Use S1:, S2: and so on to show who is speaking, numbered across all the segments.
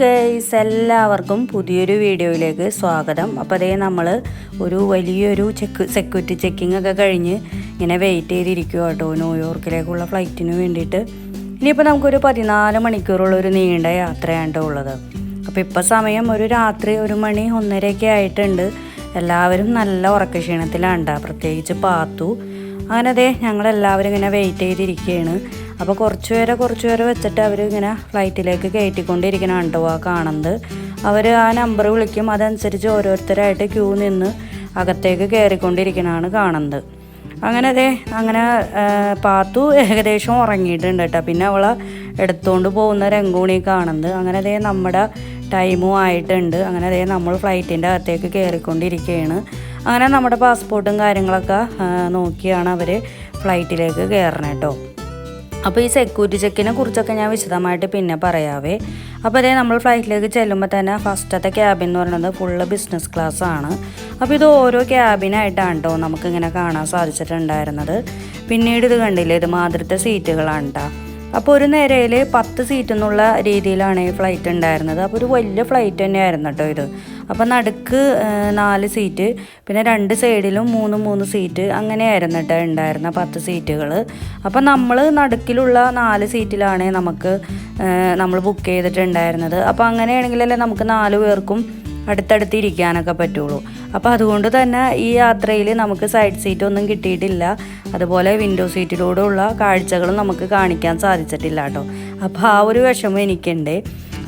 S1: Guys എല്ലാവർക്കും പുതിയൊരു വീഡിയോയിലേക്ക് സ്വാഗതം. അപ്പോൾ അതേ നമ്മൾ ഒരു വലിയൊരു ചെക്ക് സെക്യൂരിറ്റി ചെക്കിംഗ് ഒക്കെ കഴിഞ്ഞ് ഇങ്ങനെ വെയിറ്റ് ചെയ്തിരിക്കുക കേട്ടോ ന്യൂയോർക്കിലേക്കുള്ള ഫ്ലൈറ്റിന് വേണ്ടിയിട്ട്. ഇനിയിപ്പോൾ നമുക്കൊരു പതിനാല് മണിക്കൂറുള്ള ഒരു നീണ്ട യാത്രയാണ് ഉള്ളത്. അപ്പോൾ ഇപ്പോൾ സമയം ഒരു രാത്രി ഒരു മണി ഒന്നരയൊക്കെ ആയിട്ടുണ്ട്. എല്ലാവരും നല്ല ഉറക്കക്ഷീണത്തിലാണ്. പ്രത്യേകിച്ച് പാത്തു അങ്ങനെ അതേ ഞങ്ങളെല്ലാവരും ഇങ്ങനെ വെയിറ്റ് ചെയ്തിരിക്കുകയാണ് അപ്പോൾ കുറച്ച് പേരെ കുറച്ച് പേരെ വെച്ചിട്ട് അവർ ഇങ്ങനെ ഫ്ലൈറ്റിലേക്ക് കയറ്റിക്കൊണ്ടിരിക്കണം കേട്ടോ ആ കാണുന്നത്. അവർ ആ നമ്പർ വിളിക്കും. അതനുസരിച്ച് ഓരോരുത്തരായിട്ട് ക്യൂ നിന്ന് അകത്തേക്ക് കയറിക്കൊണ്ടിരിക്കണമാണ് കാണുന്നത്. അങ്ങനെ അതെ അങ്ങനെ പാത്തു ഏകദേശം ഉറങ്ങിയിട്ടുണ്ട് കേട്ടോ. പിന്നെ അവളെ എടുത്തുകൊണ്ട് പോകുന്ന രംഗൂണി കാണുന്നത്. അങ്ങനെ അതേ നമ്മുടെ ടൈമും ആയിട്ടുണ്ട്. അങ്ങനെ അതേ നമ്മൾ ഫ്ലൈറ്റിന്റെ അകത്തേക്ക് കയറിക്കൊണ്ടിരിക്കുകയാണ്. അങ്ങനെ നമ്മുടെ പാസ്പോർട്ടും കാര്യങ്ങളൊക്കെ നോക്കിയാണ് അവർ ഫ്ലൈറ്റിലേക്ക് കയറണം കേട്ടോ അപ്പോൾ ഈ സെക്യൂരിറ്റി ചെക്കിനെ കുറിച്ചൊക്കെ ഞാൻ വിശദമായിട്ട് പിന്നെ പറയാവേ. അപ്പോൾ അതേ നമ്മൾ ഫ്ലൈറ്റിലേക്ക് ചെല്ലുമ്പോൾ തന്നെ ഫസ്റ്റത്തെ ക്യാബിൻ എന്ന് പറയുന്നത് ഫുള്ള് ബിസിനസ് ക്ലാസ് ആണ്. അപ്പോൾ ഇത് ഓരോ ക്യാബിനായിട്ടാണ് കേട്ടോ നമുക്കിങ്ങനെ കാണാൻ സാധിച്ചിട്ടുണ്ടായിരുന്നത്. പിന്നീട് ഇത് കണ്ടില്ലേ ഇത് മാതിരത്തെ സീറ്റുകളാണ് കേട്ടോ അപ്പോൾ ഒരു നേരയിൽ പത്ത് സീറ്റ് എന്നുള്ള രീതിയിലാണ് ഈ ഫ്ലൈറ്റ് ഉണ്ടായിരുന്നത്. അപ്പോൾ ഒരു വലിയ ഫ്ലൈറ്റ് തന്നെയായിരുന്നു കേട്ടോ ഇത്. അപ്പോൾ നടുക്ക് നാല് സീറ്റ് പിന്നെ രണ്ട് സൈഡിലും മൂന്ന് മൂന്ന് സീറ്റ് അങ്ങനെയായിരുന്നു കേട്ടോ ഉണ്ടായിരുന്ന പത്ത് സീറ്റുകൾ അപ്പോൾ നമ്മൾ നടുക്കിലുള്ള നാല് സീറ്റിലാണ് നമുക്ക് നമ്മൾ ബുക്ക് ചെയ്തിട്ടുണ്ടായിരുന്നത്. അപ്പോൾ അങ്ങനെയാണെങ്കിലല്ലേ നമുക്ക് നാല് പേർക്കും അടുത്തടുത്ത് ഇരിക്കാനൊക്കെ പറ്റുള്ളൂ. അപ്പോൾ അതുകൊണ്ട് തന്നെ ഈ യാത്രയിൽ നമുക്ക് സൈഡ് സീറ്റ് ഒന്നും കിട്ടിയിട്ടില്ല. അതുപോലെ വിൻഡോ സീറ്റിലൂടെയുള്ള കാഴ്ചകളും നമുക്ക് കാണിക്കാൻ സാധിച്ചിട്ടില്ല കേട്ടോ. അപ്പോൾ ആ ഒരു വിഷമം എനിക്കുണ്ട്.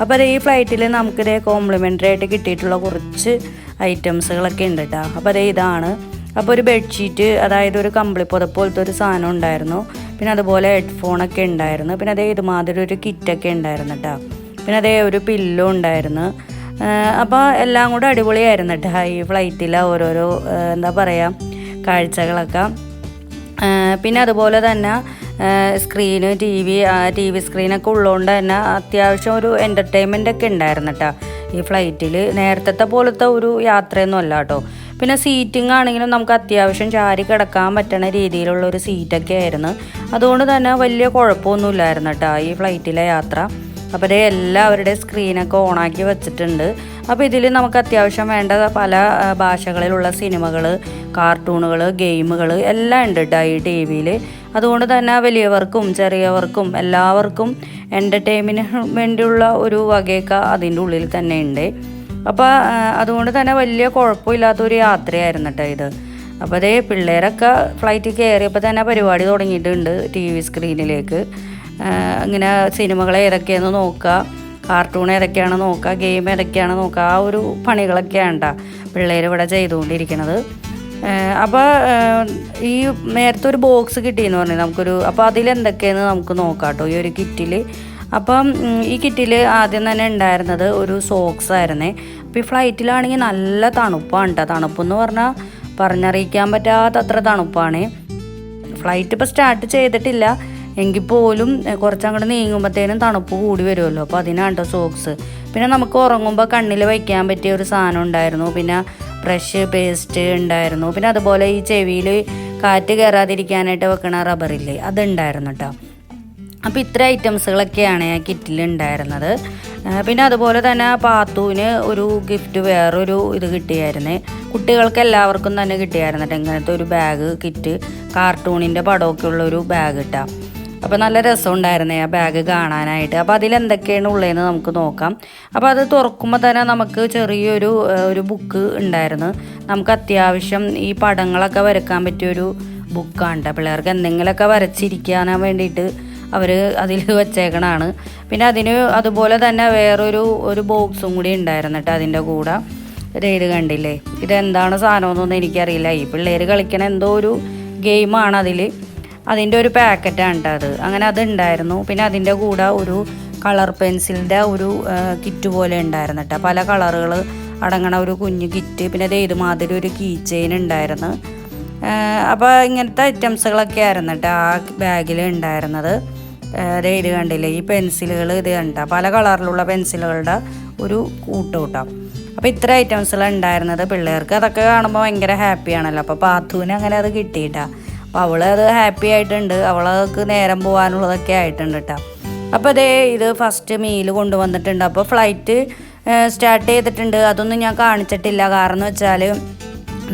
S1: അപ്പോൾ ഈ ഫ്ലൈറ്റിൽ നമുക്ക് ഇതേ കോംപ്ലിമെന്ററി ആയിട്ട് കിട്ടിയിട്ടുള്ള കുറച്ച് ഐറ്റംസുകളൊക്കെ ഉണ്ട് കേട്ടോ അപ്പോൾ അതേ ഇതാണ്. അപ്പോൾ ഒരു ബെഡ്ഷീറ്റ് അതായത് ഒരു കമ്പിളി പുതപ്പ് പോലത്തെ ഒരു സാധനം ഉണ്ടായിരുന്നു. പിന്നെ അതുപോലെ ഹെഡ്ഫോണൊക്കെ ഉണ്ടായിരുന്നു. പിന്നെ അതേ ഇതുമാതിരി ഒരു കിറ്റൊക്കെ ഉണ്ടായിരുന്നു കേട്ടോ പിന്നെ അതേ ഒരു പില്ലോ ഉണ്ടായിരുന്നു. അപ്പോൾ എല്ലാം കൂടെ അടിപൊളിയായിരുന്നു കേട്ടോ. ഈ ഫ്ലൈറ്റിലെ ഓരോരോ എന്താ പറയുക കാഴ്ചകളൊക്കെ. പിന്നെ അതുപോലെ തന്നെ screen T V T V സ്ക്രീനൊക്കെ ഉള്ളതുകൊണ്ട് തന്നെ അത്യാവശ്യം ഒരു എന്റർടൈൻമെന്റ് ഒക്കെ ഉണ്ടായിരുന്നു കേട്ടോ. ഈ ഫ്ലൈറ്റിൽ നേരത്തെ പോലത്തെ ഒരു യാത്രയൊന്നും അല്ല കേട്ടോ. പിന്നെ സീറ്റിംഗ് ആണെങ്കിലും നമുക്ക് അത്യാവശ്യം ചാരി കിടക്കാൻ പറ്റുന്ന രീതിയിലുള്ള ഒരു സീറ്റൊക്കെ ആയിരുന്നു. അതുകൊണ്ട് തന്നെ വലിയ കുഴപ്പമൊന്നുമില്ലായിരുന്നു കേട്ടോ ഈ ഫ്ലൈറ്റിലെ യാത്ര. അപ്പോൾ ഇതേ എല്ലാവരുടെയും സ്ക്രീനൊക്കെ ഓണാക്കി വെച്ചിട്ടുണ്ട്. അപ്പോൾ ഇതിൽ നമുക്ക് അത്യാവശ്യം വേണ്ട പല ഭാഷകളിലുള്ള സിനിമകൾ കാർട്ടൂണുകൾ ഗെയിമുകൾ എല്ലാം ഉണ്ട് കേട്ടോ ഈ ടി വിയിൽ അതുകൊണ്ട് തന്നെ വലിയവർക്കും ചെറിയവർക്കും എല്ലാവർക്കും എന്റർടൈൻമെന്റിന് വേണ്ടിയുള്ള ഒരു വകയൊക്കെ അതിന്റെ ഉള്ളിൽ തന്നെ ഉണ്ട്. അപ്പോൾ അതുകൊണ്ട് തന്നെ വലിയ കുഴപ്പമില്ലാത്തൊരു യാത്രയായിരുന്നു കേട്ടോ ഇത്. അപ്പോൾ അതേ പിള്ളേരൊക്കെ ഫ്ലൈറ്റിൽ കയറിയപ്പോൾ തന്നെ പരിപാടി തുടങ്ങിയിട്ടുണ്ട് ടി വി സ്ക്രീനിലേക്ക് ഇങ്ങനെ സിനിമകൾ ഏതൊക്കെയാണെന്ന് നോക്കുക കാർട്ടൂൺ ഏതൊക്കെയാണ് നോക്കുക ഗെയിം ഏതൊക്കെയാണ് നോക്കുക ആ ഒരു പണികളൊക്കെയാണ് കേട്ടോ പിള്ളേർ ഇവിടെ ചെയ്തുകൊണ്ടിരിക്കുന്നത്. അപ്പോൾ ഈ നേരത്തെ ഒരു ബോക്സ് കിട്ടിയെന്ന് പറഞ്ഞു. നമുക്കൊരു അപ്പോൾ അതിലെന്തൊക്കെയെന്ന് നമുക്ക് നോക്കാം കേട്ടോ ഈ ഒരു കിറ്റിൽ അപ്പം ഈ കിറ്റിൽ ആദ്യം തന്നെ ഉണ്ടായിരുന്നത് ഒരു സോക്സ് ആയിരുന്നേ. അപ്പോൾ ഈ ഫ്ലൈറ്റിലാണെങ്കിൽ നല്ല തണുപ്പാണ് കേട്ടോ. തണുപ്പെന്ന് പറഞ്ഞാൽ പറഞ്ഞറിയിക്കാൻ പറ്റാത്തത്ര തണുപ്പാണ്. ഫ്ലൈറ്റ് ഇപ്പോൾ സ്റ്റാർട്ട് ചെയ്തിട്ടില്ല. എങ്കിൽ പോലും കുറച്ചങ്ങോട്ട് നീങ്ങുമ്പോഴത്തേനും തണുപ്പ് കൂടി വരുമല്ലോ. അപ്പോൾ അതിനാണ് കേട്ടോ സോക്സ് പിന്നെ നമുക്ക് ഉറങ്ങുമ്പോൾ കണ്ണിൽ വയ്ക്കാൻ പറ്റിയ ഒരു സാധനം ഉണ്ടായിരുന്നു. പിന്നെ ബ്രഷ് പേസ്റ്റ് ഉണ്ടായിരുന്നു. പിന്നെ അതുപോലെ ഈ ചെവിയിൽ കാറ്റ് കയറാതിരിക്കാനായിട്ട് വെക്കണ റബ്ബറില്ലേ അതുണ്ടായിരുന്നു കേട്ടോ അപ്പോൾ ഇത്ര ഐറ്റംസുകളൊക്കെയാണ് ആ കിറ്റിൽ ഉണ്ടായിരുന്നത്. പിന്നെ അതുപോലെ തന്നെ പാത്തുവിന് ഒരു ഗിഫ്റ്റ് വേറൊരു ഇത് കിട്ടിയായിരുന്നു. കുട്ടികൾക്ക് എല്ലാവർക്കും തന്നെ കിട്ടിയായിരുന്നു കേട്ടോ ഇങ്ങനത്തെ ഒരു ബാഗ് കിറ്റ് കാർട്ടൂണിന്റെ പടമൊക്കെ ഉള്ളൊരു ബാഗ് കിട്ടാം അപ്പോൾ നല്ല രസമുണ്ടായിരുന്നേ ആ ബാഗ് കാണാനായിട്ട്. അപ്പോൾ അതിലെന്തൊക്കെയാണ് ഉള്ളതെന്ന് നമുക്ക് നോക്കാം. അപ്പോൾ അത് തുറക്കുമ്പോൾ തന്നെ നമുക്ക് ചെറിയൊരു ഒരു ബുക്ക് ഉണ്ടായിരുന്നു. നമുക്ക് അത്യാവശ്യം ഈ പടങ്ങളൊക്കെ വരക്കാൻ പറ്റിയൊരു ബുക്കാണ്. പിള്ളേർക്ക്. എന്തെങ്കിലുമൊക്കെ വരച്ചിരിക്കാൻ വേണ്ടിയിട്ട് അവർ അതിൽ വെച്ചേക്കണാണ്. പിന്നെ അതിന് അതുപോലെ തന്നെ വേറൊരു ഒരു ബോക്സും കൂടി ഉണ്ടായിരുന്നു കേട്ടോ അതിന്റെ കൂടെ. ഇത് കണ്ടില്ലേ? ഇതെന്താണ് സാധനമെന്നൊന്നും എനിക്കറിയില്ല. ഈ പിള്ളേർ കളിക്കണ എന്തോ ഒരു ഗെയിമാണ് അതിൽ അതിന്റെ ഒരു പാക്കറ്റാണ് അത്. അങ്ങനെ അത് ഉണ്ടായിരുന്നു. പിന്നെ അതിന്റെ കൂടെ ഒരു കളർ പെൻസിലിന്റെ ഒരു കിറ്റ് പോലെ ഉണ്ടായിരുന്നു കേട്ടോ പല കളറുകൾ അടങ്ങണ ഒരു കുഞ്ഞു കിറ്റ്. പിന്നെ അത് ഇതുമാതിരി ഒരു കീ ചെയിൻ ഉണ്ടായിരുന്നു. അപ്പോൾ ഇങ്ങനത്തെ ഐറ്റംസുകളൊക്കെ ആയിരുന്നു കേട്ടോ ആ ബാഗിൽ ഉണ്ടായിരുന്നത്. ഇത് കണ്ടില്ലേ ഈ പെൻസിലുകൾ ഇത് കണ്ട പല കളറിലുള്ള പെൻസിലുകളുടെ ഒരു കൂട്ടുകൂട്ടാം അപ്പോൾ ഇത്ര ഐറ്റംസുകൾ ഉണ്ടായിരുന്നത്. പിള്ളേർക്ക് അതൊക്കെ കാണുമ്പോൾ ഭയങ്കര ഹാപ്പിയാണല്ലോ. അപ്പോൾ പാത്തുവിന് അങ്ങനെ അത് കിട്ടിയിട്ടാ. അപ്പോൾ അവൾ അത് ഹാപ്പി ആയിട്ടുണ്ട്. അവൾക്ക് നേരം പോകാനുള്ളതൊക്കെ ആയിട്ടുണ്ട് കേട്ടോ അപ്പോൾ അതേ ഇത് ഫസ്റ്റ് മീൽ കൊണ്ടുവന്നിട്ടുണ്ട്. അപ്പോൾ ഫ്ലൈറ്റ് സ്റ്റാർട്ട് ചെയ്തിട്ടുണ്ട്. അതൊന്നും ഞാൻ കാണിച്ചിട്ടില്ല. കാരണം വെച്ചാൽ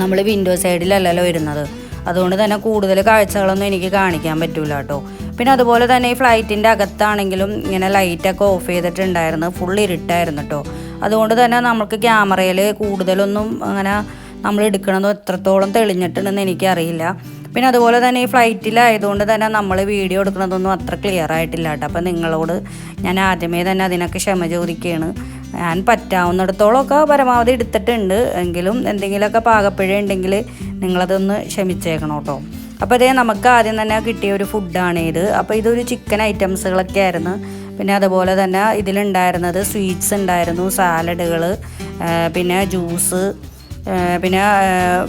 S1: നമ്മൾ വിൻഡോ സൈഡിലല്ലല്ലോ ഇരുന്നത് അതുകൊണ്ട് തന്നെ കൂടുതൽ കാഴ്ചകളൊന്നും എനിക്ക് കാണിക്കാൻ പറ്റില്ല കേട്ടോ പിന്നെ അതുപോലെ തന്നെ ഈ ഫ്ലൈറ്റിന്റെ അകത്താണെങ്കിലും ഇങ്ങനെ ലൈറ്റൊക്കെ ഓഫ് ചെയ്തിട്ടുണ്ടായിരുന്നു. ഫുൾ ഇരുട്ടായിരുന്നു കേട്ടോ അതുകൊണ്ട് തന്നെ നമുക്ക് ക്യാമറയിൽ കൂടുതലൊന്നും അങ്ങനെ നമ്മൾ എടുക്കണമെന്ന് എത്രത്തോളം തെളിഞ്ഞിട്ടുണ്ടെന്ന് എനിക്കറിയില്ല. പിന്നെ അതുപോലെ തന്നെ ഈ ഫ്ലൈറ്റിലായതുകൊണ്ട് തന്നെ നമ്മൾ വീഡിയോ എടുക്കുന്നതൊന്നും അത്ര ക്ലിയർ ആയിട്ടില്ല കേട്ടോ. അപ്പം നിങ്ങളോട് ഞാൻ ആദ്യമേ തന്നെ അതിനൊക്കെ ക്ഷമ ചോദിക്കുകയാണ് ഞാൻ പറ്റാവുന്നിടത്തോളമൊക്കെ പരമാവധി എടുത്തിട്ടുണ്ട്. എങ്കിലും എന്തെങ്കിലുമൊക്കെ പാകപ്പിഴ ഉണ്ടെങ്കിൽ നിങ്ങളതൊന്ന് ക്ഷമിച്ചേക്കണം കേട്ടോ. അപ്പോൾ ഇതേ നമുക്ക് ആദ്യം തന്നെ കിട്ടിയ ഒരു ഫുഡാണ് ഇത്. അപ്പോൾ ഇതൊരു ചിക്കൻ ഐറ്റംസുകളൊക്കെ ആയിരുന്നു. പിന്നെ അതുപോലെ തന്നെ ഇതിലുണ്ടായിരുന്നത് സ്വീറ്റ്സ് ഉണ്ടായിരുന്നു സാലഡുകൾ പിന്നെ ജ്യൂസ് പിന്നെ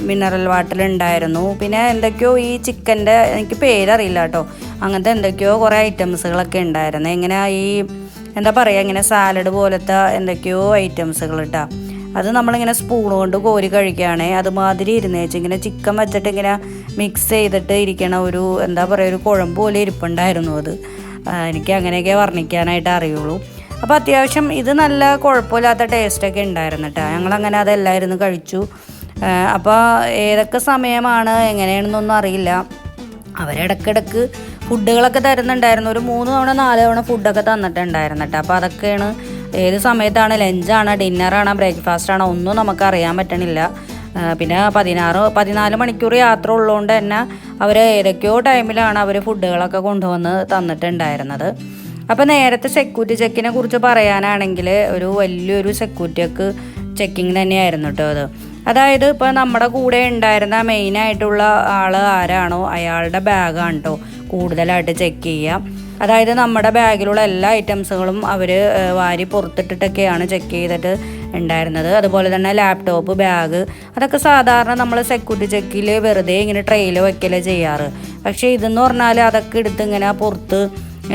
S1: മിനറൽ വാട്ടർ ഉണ്ടായിരുന്നു പിന്നെ എന്തൊക്കെയോ ഈ ചിക്കന്റെ എനിക്ക് പേരറിയില്ല കേട്ടോ അങ്ങനത്തെ എന്തൊക്കെയോ കുറേ ഐറ്റംസുകളൊക്കെ ഉണ്ടായിരുന്നു ഇങ്ങനെ ഈ എന്താ പറയുക ഇങ്ങനെ സാലഡ് പോലത്തെ എന്തൊക്കെയോ ഐറ്റംസുകൾ കേട്ടോ അത് നമ്മളിങ്ങനെ സ്പൂൺ കൊണ്ട് കോരി കഴിക്കുകയാണേ അതുമാതിരി ഇരുന്നേച്ച് ഇങ്ങനെ ചിക്കൻ വെച്ചിട്ട് ഇങ്ങനെ മിക്സ് ചെയ്തിട്ട് ഇരിക്കണ ഒരു എന്താ പറയുക ഒരു കുഴമ്പ് പോലെ ഇരിപ്പുണ്ടായിരുന്നു അത്. എനിക്ക് അങ്ങനെയൊക്കെ വർണിക്കാനായിട്ട് അറിയുള്ളൂ. അപ്പോൾ അത്യാവശ്യം ഇത് നല്ല കുഴപ്പമില്ലാത്ത ടേസ്റ്റൊക്കെ ഉണ്ടായിരുന്നു കേട്ടോ ഞങ്ങളങ്ങനെ അതെല്ലായിരുന്നു കഴിച്ചു. അപ്പോൾ ഏതൊക്കെ സമയമാണ് എങ്ങനെയാണെന്നൊന്നും അറിയില്ല. അവരിടക്കിടക്ക് ഫുഡുകളൊക്കെ തരുന്നുണ്ടായിരുന്നു. ഒരു മൂന്ന് തവണ നാല് തവണ ഫുഡൊക്കെ തന്നിട്ടുണ്ടായിരുന്നു കേട്ടോ അപ്പോൾ അതൊക്കെയാണ് ഏത് സമയത്താണ് ലഞ്ചാണ് ഡിന്നറാണ് ബ്രേക്ക്ഫാസ്റ്റ് ആണോ ഒന്നും നമുക്ക് അറിയാൻ പറ്റണില്ല. പിന്നെ പതിനാറ് പതിനാല് മണിക്കൂർ യാത്ര ഉള്ളതുകൊണ്ട് തന്നെ അവർ ഏതൊക്കെയോ ടൈമിലാണ് അവർ ഫുഡുകളൊക്കെ കൊണ്ടുവന്ന് തന്നിട്ടുണ്ടായിരുന്നത്. അപ്പോൾ നേരത്തെ സെക്യൂരിറ്റി ചെക്കിനെ കുറിച്ച് പറയാനാണെങ്കിൽ ഒരു വലിയൊരു സെക്യൂരിറ്റിക്ക് ചെക്കിങ് തന്നെയായിരുന്നു കേട്ടോ അത്. അതായത് ഇപ്പോൾ നമ്മുടെ കൂടെ ഉണ്ടായിരുന്ന മെയിനായിട്ടുള്ള ആൾ ആരാണോ? അയാളുടെ ബാഗാണ് കേട്ടോ കൂടുതലായിട്ട് ചെക്ക് ചെയ്യുക അതായത് നമ്മുടെ ബാഗിലുള്ള എല്ലാ ഐറ്റംസുകളും അവർ വാരി പുറത്തിട്ടിട്ടൊക്കെയാണ് ചെക്ക് ചെയ്തിട്ട് ഉണ്ടായിരുന്നത്. അതുപോലെ തന്നെ ലാപ്ടോപ്പ് ബാഗ് അതൊക്കെ സാധാരണ നമ്മൾ സെക്യൂരിറ്റി ചെക്കിൽ വെറുതെ ഇങ്ങനെ ട്രെയിൽ വയ്ക്കലേ ചെയ്യാറ്. പക്ഷേ ഇതെന്ന് പറഞ്ഞാൽ അതൊക്കെ എടുത്ത് ഇങ്ങനെ പുറത്ത്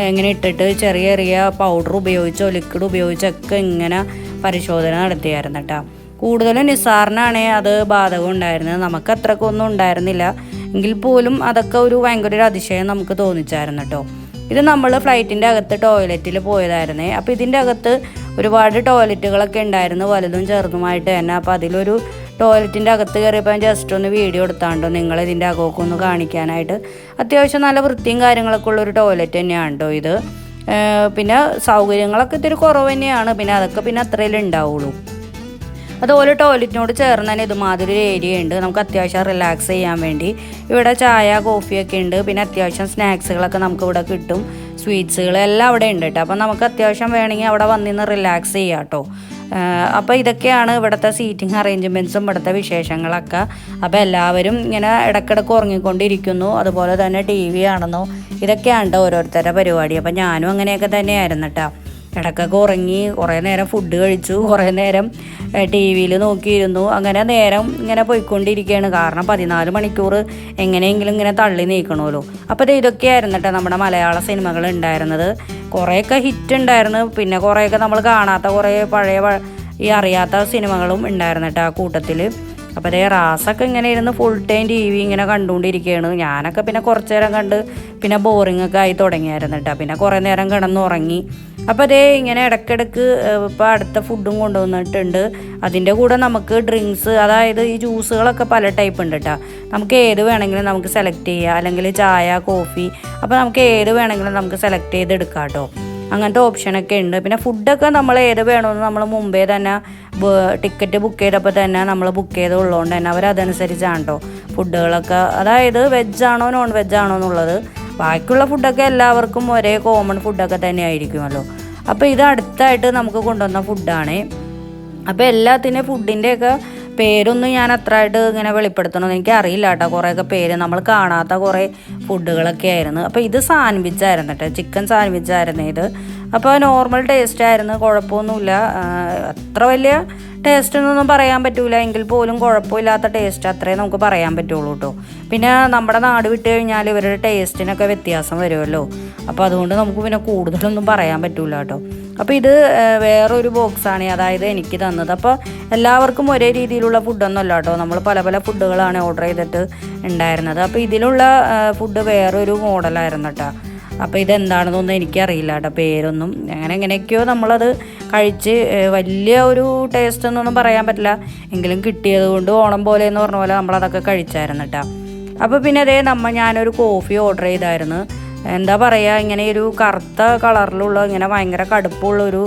S1: ഇങ്ങനെ ഇട്ടിട്ട് ചെറിയ ചെറിയ പൗഡർ ഉപയോഗിച്ചോ ലിക്വിഡ് ഉപയോഗിച്ചൊക്കെ ഇങ്ങനെ പരിശോധന നടത്തിയായിരുന്നു കേട്ടോ കൂടുതലും നിസാറിനാണ് അത് ബാധകം ഉണ്ടായിരുന്നത്. നമുക്ക് അത്രക്കൊന്നും ഉണ്ടായിരുന്നില്ല. എങ്കിൽ പോലും അതൊക്കെ ഒരു ഭയങ്കര ഒരു അതിശയം നമുക്ക് തോന്നിച്ചായിരുന്നു കേട്ടോ ഇത് നമ്മൾ ഫ്ലൈറ്റിന്റെ അകത്ത് ടോയ്ലറ്റിൽ പോയതായിരുന്നേ. അപ്പോൾ ഇതിന്റെ അകത്ത് ഒരുപാട് ടോയ്ലറ്റുകളൊക്കെ ഉണ്ടായിരുന്നു. വലുതും ചെറുതുമായിട്ട് തന്നെ. അപ്പോൾ അതിലൊരു ടോയ്ലറ്റിന്റെ അകത്ത് കയറിയപ്പോൾ ജസ്റ്റ് ഒന്ന് വീഡിയോ എടുത്താണ്ടോ നിങ്ങൾ ഇതിന്റെ അകമൊക്കെ ഒന്ന് കാണിക്കാനായിട്ട്. അത്യാവശ്യം നല്ല വൃത്തിയും കാര്യങ്ങളൊക്കെ ഉള്ളൊരു ടോയ്ലറ്റ് തന്നെയാണ് ഇത്. പിന്നെ സൗകര്യങ്ങളൊക്കെ ഇത്തിരി കുറവ് തന്നെയാണ് പിന്നെ അതൊക്കെ പിന്നെ അത്രയല്ലേ ഉണ്ടാവുള്ളൂ. അതുപോലെ ടോയ്ലറ്റിനോട് ചേർന്ന് തന്നെ ഇതുമാതിരി ഒരു ഏരിയ ഉണ്ട് നമുക്ക് അത്യാവശ്യം റിലാക്സ് ചെയ്യാൻ വേണ്ടി. ഇവിടെ ചായ കോഫിയൊക്കെ ഉണ്ട് പിന്നെ അത്യാവശ്യം സ്നാക്സുകളൊക്കെ നമുക്ക് ഇവിടെ കിട്ടും. സ്വീറ്റ്സുകൾ എല്ലാം അവിടെ ഉണ്ട് കേട്ടോ. അപ്പം നമുക്ക് അത്യാവശ്യം വേണമെങ്കിൽ അവിടെ വന്നിന്ന് റിലാക്സ് ചെയ്യാം കേട്ടോ. അപ്പോൾ ഇതൊക്കെയാണ് ഇവിടുത്തെ സീറ്റിംഗ് അറേഞ്ച്മെന്റ്സും ഇവിടുത്തെ വിശേഷങ്ങളൊക്കെ. അപ്പോൾ എല്ലാവരും ഇങ്ങനെ ഇടയ്ക്കിടയ്ക്ക് ഉറങ്ങിക്കൊണ്ടിരിക്കുന്നു. അതുപോലെ തന്നെ ടി വി ആണെന്നോ ഇതൊക്കെയാണ് ഓരോരുത്തരുടെ പരിപാടി. അപ്പോൾ ഞാനും അങ്ങനെയൊക്കെ തന്നെയായിരുന്നു കേട്ടോ ഇടക്കൊക്കെ ഉറങ്ങി കുറേ നേരം ഫുഡ് കഴിച്ചു. കുറേ നേരം ടി വിയിൽ നോക്കിയിരുന്നു. അങ്ങനെ നേരം ഇങ്ങനെ പോയിക്കൊണ്ടിരിക്കുകയാണ് കാരണം പതിനാല് മണിക്കൂർ എങ്ങനെയെങ്കിലും ഇങ്ങനെ തള്ളി നീക്കണമല്ലോ അപ്പോൾ ഇതൊക്കെയായിരുന്നു കേട്ടോ നമ്മുടെ മലയാള സിനിമകൾ ഉണ്ടായിരുന്നത്. കുറേയൊക്കെ ഹിറ്റ് ഉണ്ടായിരുന്നു. പിന്നെ കുറേയൊക്കെ നമ്മൾ കാണാത്ത കുറേ പഴയ ഈ അറിയാത്ത സിനിമകളും ഉണ്ടായിരുന്നു കേട്ടോ ആ കൂട്ടത്തിൽ അപ്പോൾ അതേ റാസൊക്കെ ഇങ്ങനെ ഇരുന്ന് ഫുൾ ടൈം ടി വി ഇങ്ങനെ കണ്ടുകൊണ്ടിരിക്കുകയാണ് ഞാനൊക്കെ പിന്നെ കുറച്ച് നേരം കണ്ട് പിന്നെ ബോറിംഗ് ഒക്കെ ആയി തുടങ്ങിയായിരുന്നു കേട്ടോ പിന്നെ കുറേ നേരം കിടന്നുറങ്ങി. അപ്പോൾ അതേ ഇങ്ങനെ ഇടയ്ക്കിടയ്ക്ക് ഇപ്പോൾ അടുത്ത ഫുഡും കൊണ്ടുവന്നിട്ടുണ്ട്. അതിന്റെ കൂടെ നമുക്ക് ഡ്രിങ്ക്സ് അതായത് ഈ ജ്യൂസുകളൊക്കെ പല ടൈപ്പ് ഉണ്ട് കേട്ടോ നമുക്ക് ഏത് വേണമെങ്കിലും നമുക്ക് സെലക്ട് ചെയ്യാം. അല്ലെങ്കിൽ ചായ കോഫി അപ്പോൾ നമുക്ക് ഏത് വേണമെങ്കിലും നമുക്ക് സെലക്ട് ചെയ്ത് എടുക്കാം കേട്ടോ അങ്ങനത്തെ ഓപ്ഷനൊക്കെ ഉണ്ട്. പിന്നെ ഫുഡൊക്കെ നമ്മൾ ഏത് വേണമെന്ന് നമ്മൾ മുമ്പേ തന്നെ ടിക്കറ്റ് ബുക്ക് ചെയ്തപ്പോൾ തന്നെ നമ്മൾ ബുക്ക് ചെയ്തുള്ളതുകൊണ്ട് തന്നെ അവർ അതനുസരിച്ചാണ് കേട്ടോ ഫുഡുകളൊക്കെ അതായത് വെജാണോ നോൺ വെജാണോ എന്നുള്ളത്. ബാക്കിയുള്ള ഫുഡൊക്കെ എല്ലാവർക്കും ഒരേ കോമൺ ഫുഡൊക്കെ തന്നെ ആയിരിക്കുമല്ലോ. അപ്പോൾ ഇത് അടുത്തായിട്ട് നമുക്ക് കൊണ്ടുവന്ന ഫുഡാണ് അപ്പോൾ എല്ലാത്തിന്റെ ഫുഡിന്റെയൊക്കെ പേരൊന്നും ഞാൻ അത്രയായിട്ട് ഇങ്ങനെ വെളിപ്പെടുത്തണമെന്ന് എനിക്ക് അറിയില്ല കേട്ടോ കുറേയൊക്കെ പേര് നമ്മൾ കാണാത്ത കുറേ ഫുഡുകളൊക്കെ ആയിരുന്നു. അപ്പോൾ ഇത് സാൻവിച്ചായിരുന്നു കേട്ടോ ചിക്കൻ സാൻവിച്ചായിരുന്നു ഇത്. അപ്പോൾ നോർമൽ ടേസ്റ്റ് ആയിരുന്നു. കുഴപ്പമൊന്നുമില്ല. അത്ര വലിയ ടേസ്റ്റ് എന്നൊന്നും പറയാൻ പറ്റൂല. എങ്കിൽ പോലും കുഴപ്പമില്ലാത്ത ടേസ്റ്റ് അത്രേ നമുക്ക് പറയാൻ പറ്റുള്ളൂ കേട്ടോ പിന്നെ നമ്മുടെ നാട് വിട്ട് കഴിഞ്ഞാൽ ഇവരുടെ ടേസ്റ്റിനൊക്കെ വ്യത്യാസം വരുമല്ലോ. അപ്പോൾ അതുകൊണ്ട് നമുക്ക് പിന്നെ കൂടുതലൊന്നും പറയാൻ പറ്റൂല കേട്ടോ അപ്പോൾ ഇത് വേറൊരു ബോക്സാണ് അതായത് എനിക്ക് തന്നത്. അപ്പോൾ എല്ലാവർക്കും ഒരേ രീതിയിലുള്ള ഫുഡൊന്നും അല്ല കേട്ടോ. നമ്മൾ പല പല ഫുഡുകളാണ് ഓർഡർ ചെയ്തിട്ട് ഉണ്ടായിരുന്നത്. അപ്പോൾ ഇതിലുള്ള ഫുഡ് വേറൊരു മോഡലായിരുന്നു കേട്ടോ. അപ്പോൾ ഇതെന്താണെന്നൊന്നും എനിക്കറിയില്ല കേട്ടോ പേരൊന്നും. അങ്ങനെ എങ്ങനെയൊക്കെയോ നമ്മളത് കഴിച്ച് വലിയ ഒരു ടേസ്റ്റ് എന്നൊന്നും പറയാൻ പറ്റില്ല. എങ്കിലും കിട്ടിയത് കൊണ്ട് ഓണം പോലെ എന്ന് പറഞ്ഞ പോലെ നമ്മളതൊക്കെ കഴിച്ചായിരുന്നു കേട്ടോ. അപ്പോൾ പിന്നെ അതേ നമ്മൾ ഞാനൊരു കോഫി ഓർഡർ ചെയ്തായിരുന്നു. എന്താ പറയുക ഇങ്ങനെ ഒരു കറുത്ത കളറിലുള്ള ഇങ്ങനെ ഭയങ്കര കടുപ്പുള്ളൊരു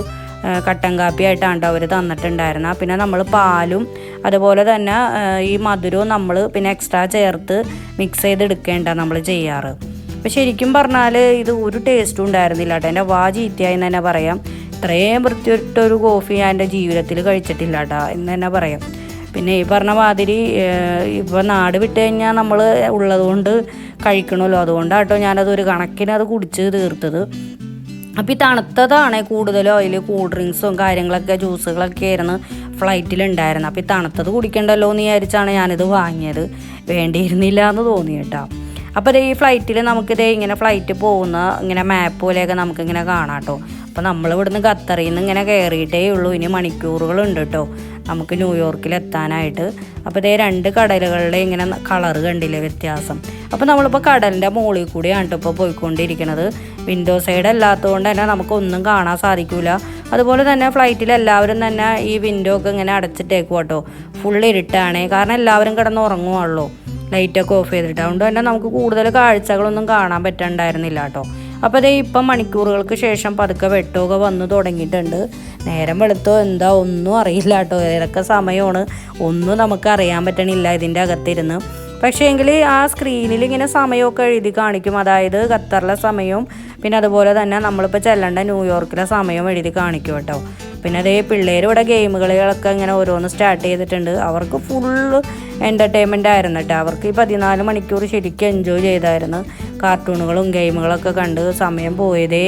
S1: കട്ടൻ കാപ്പി ആയിട്ടാണ് അവർ തന്നിട്ടുണ്ടായിരുന്നത് പിന്നെ നമ്മൾ പാലും അതുപോലെ തന്നെ ഈ മധുരവും നമ്മൾ പിന്നെ എക്സ്ട്രാ ചേർത്ത് മിക്സ് ചെയ്തെടുക്കേണ്ട നമ്മൾ ചെയ്യാറ്. അപ്പോൾ ശരിക്കും പറഞ്ഞാൽ ഇത് ഒരു ടേസ്റ്റും ഉണ്ടായിരുന്നില്ല കേട്ടോ എന്റെ വാ ചീത്തയായി എന്ന് തന്നെ പറയാം. ഇത്രയും വൃത്തിയിട്ടൊരു കോഫി ഞാൻ എന്റെ ജീവിതത്തിൽ കഴിച്ചിട്ടില്ല കേട്ടോ എന്ന് തന്നെ പറയാം. പിന്നെ ഈ പറഞ്ഞ മാതിരി ഇപ്പോൾ നാട് വിട്ട് കഴിഞ്ഞാൽ നമ്മൾ ഉള്ളതുകൊണ്ട് കഴിക്കണമല്ലോ അതുകൊണ്ടാട്ടോ ഞാനത് ഒരു കണക്കിന് അത് കുടിച്ച് തീർത്തത്. അപ്പോൾ ഈ തണുത്തതാണ് കൂടുതലും അതിൽ കൂൾ ഡ്രിങ്ക്സും കാര്യങ്ങളൊക്കെ ജ്യൂസുകളൊക്കെ ആയിരുന്നു ഫ്ലൈറ്റിലുണ്ടായിരുന്നത്. അപ്പോൾ ഈ തണുത്തത് കുടിക്കണ്ടല്ലോ എന്ന് വിചാരിച്ചാണ് ഞാനിത് വാങ്ങിയത്. വേണ്ടിയിരുന്നില്ല എന്ന് തോന്നി കേട്ടോ. അപ്പോൾ ഈ ഫ്ലൈറ്റിൽ നമുക്കിതേ ഇങ്ങനെ ഫ്ലൈറ്റ് പോകുന്ന ഇങ്ങനെ മാപ്പ് പോലെയൊക്കെ നമുക്കിങ്ങനെ കാണാം കേട്ടോ അപ്പോൾ നമ്മൾ ഇവിടുന്ന് ഖത്തറിൽ നിന്ന് ഇങ്ങനെ കയറിയിട്ടേ ഉള്ളൂ. ഇനി മണിക്കൂറുകളുണ്ട് കേട്ടോ നമുക്ക് ന്യൂയോർക്കിൽ എത്താനായിട്ട്. അപ്പോൾ ഇതേ രണ്ട് കടലുകളുടെ ഇങ്ങനെ കളർ കണ്ടില്ലേ വ്യത്യാസം. അപ്പോൾ നമ്മളിപ്പോൾ കടലിന്റെ മുകളിൽ കൂടിയാണ് കേട്ടോ ഇപ്പോൾ പോയിക്കൊണ്ടിരിക്കുന്നത് വിൻഡോ സൈഡ് അല്ലാത്തതുകൊണ്ട് തന്നെ നമുക്കൊന്നും കാണാൻ സാധിക്കില്ല അതുപോലെ തന്നെ ഫ്ലൈറ്റിൽ എല്ലാവരും തന്നെ ഈ വിൻഡോ ഒക്കെ ഇങ്ങനെ അടച്ചിട്ടേക്കും കേട്ടോ ഫുൾ ഇരുട്ടാണ്. കാരണം എല്ലാവരും കിടന്ന് ഉറങ്ങുവാണല്ലോ. ലൈറ്റൊക്കെ ഓഫ് ചെയ്തിട്ട്. അതുകൊണ്ട് തന്നെ നമുക്ക് കൂടുതൽ കാഴ്ചകളൊന്നും കാണാൻ പറ്റണ്ടായിരുന്നില്ല കേട്ടോ അപ്പോൾ അതേ ഇപ്പം മണിക്കൂറുകൾക്ക് ശേഷം പതുക്കെ വെട്ടമൊക്കെ വന്നു തുടങ്ങിയിട്ടുണ്ട്. നേരം വെളുത്തോ എന്താ ഒന്നും അറിയില്ല കേട്ടോ. ഏതൊക്കെ സമയമാണ് ഒന്നും നമുക്ക് അറിയാൻ പറ്റണില്ല ഇതിന്റെ അകത്തിരുന്ന്. പക്ഷേ എങ്കിൽ ആ സ്ക്രീനിൽ ഇങ്ങനെ സമയമൊക്കെ എഴുതി കാണിക്കും. അതായത് ഖത്തറിലെ സമയവും പിന്നെ അതുപോലെ തന്നെ നമ്മളിപ്പോൾ ചെല്ലേണ്ട ന്യൂയോർക്കിലെ സമയവും എഴുതി കാണിക്കും കേട്ടോ. പിന്നെ അതേ പിള്ളേർ ഇവിടെ ഗെയിമുകളൊക്കെ ഇങ്ങനെ ഓരോന്ന് സ്റ്റാർട്ട് ചെയ്തിട്ടുണ്ട്. അവർക്ക് ഫുള്ള് എന്റർടൈൻമെന്റ് ആയിരുന്നു കേട്ടോ. അവർക്ക് ഈ പതിനാല് മണിക്കൂർ ശരിക്കും എൻജോയ് ചെയ്തായിരുന്നു. കാർട്ടൂണുകളും ഗെയിമുകളൊക്കെ കണ്ട് സമയം പോയതേ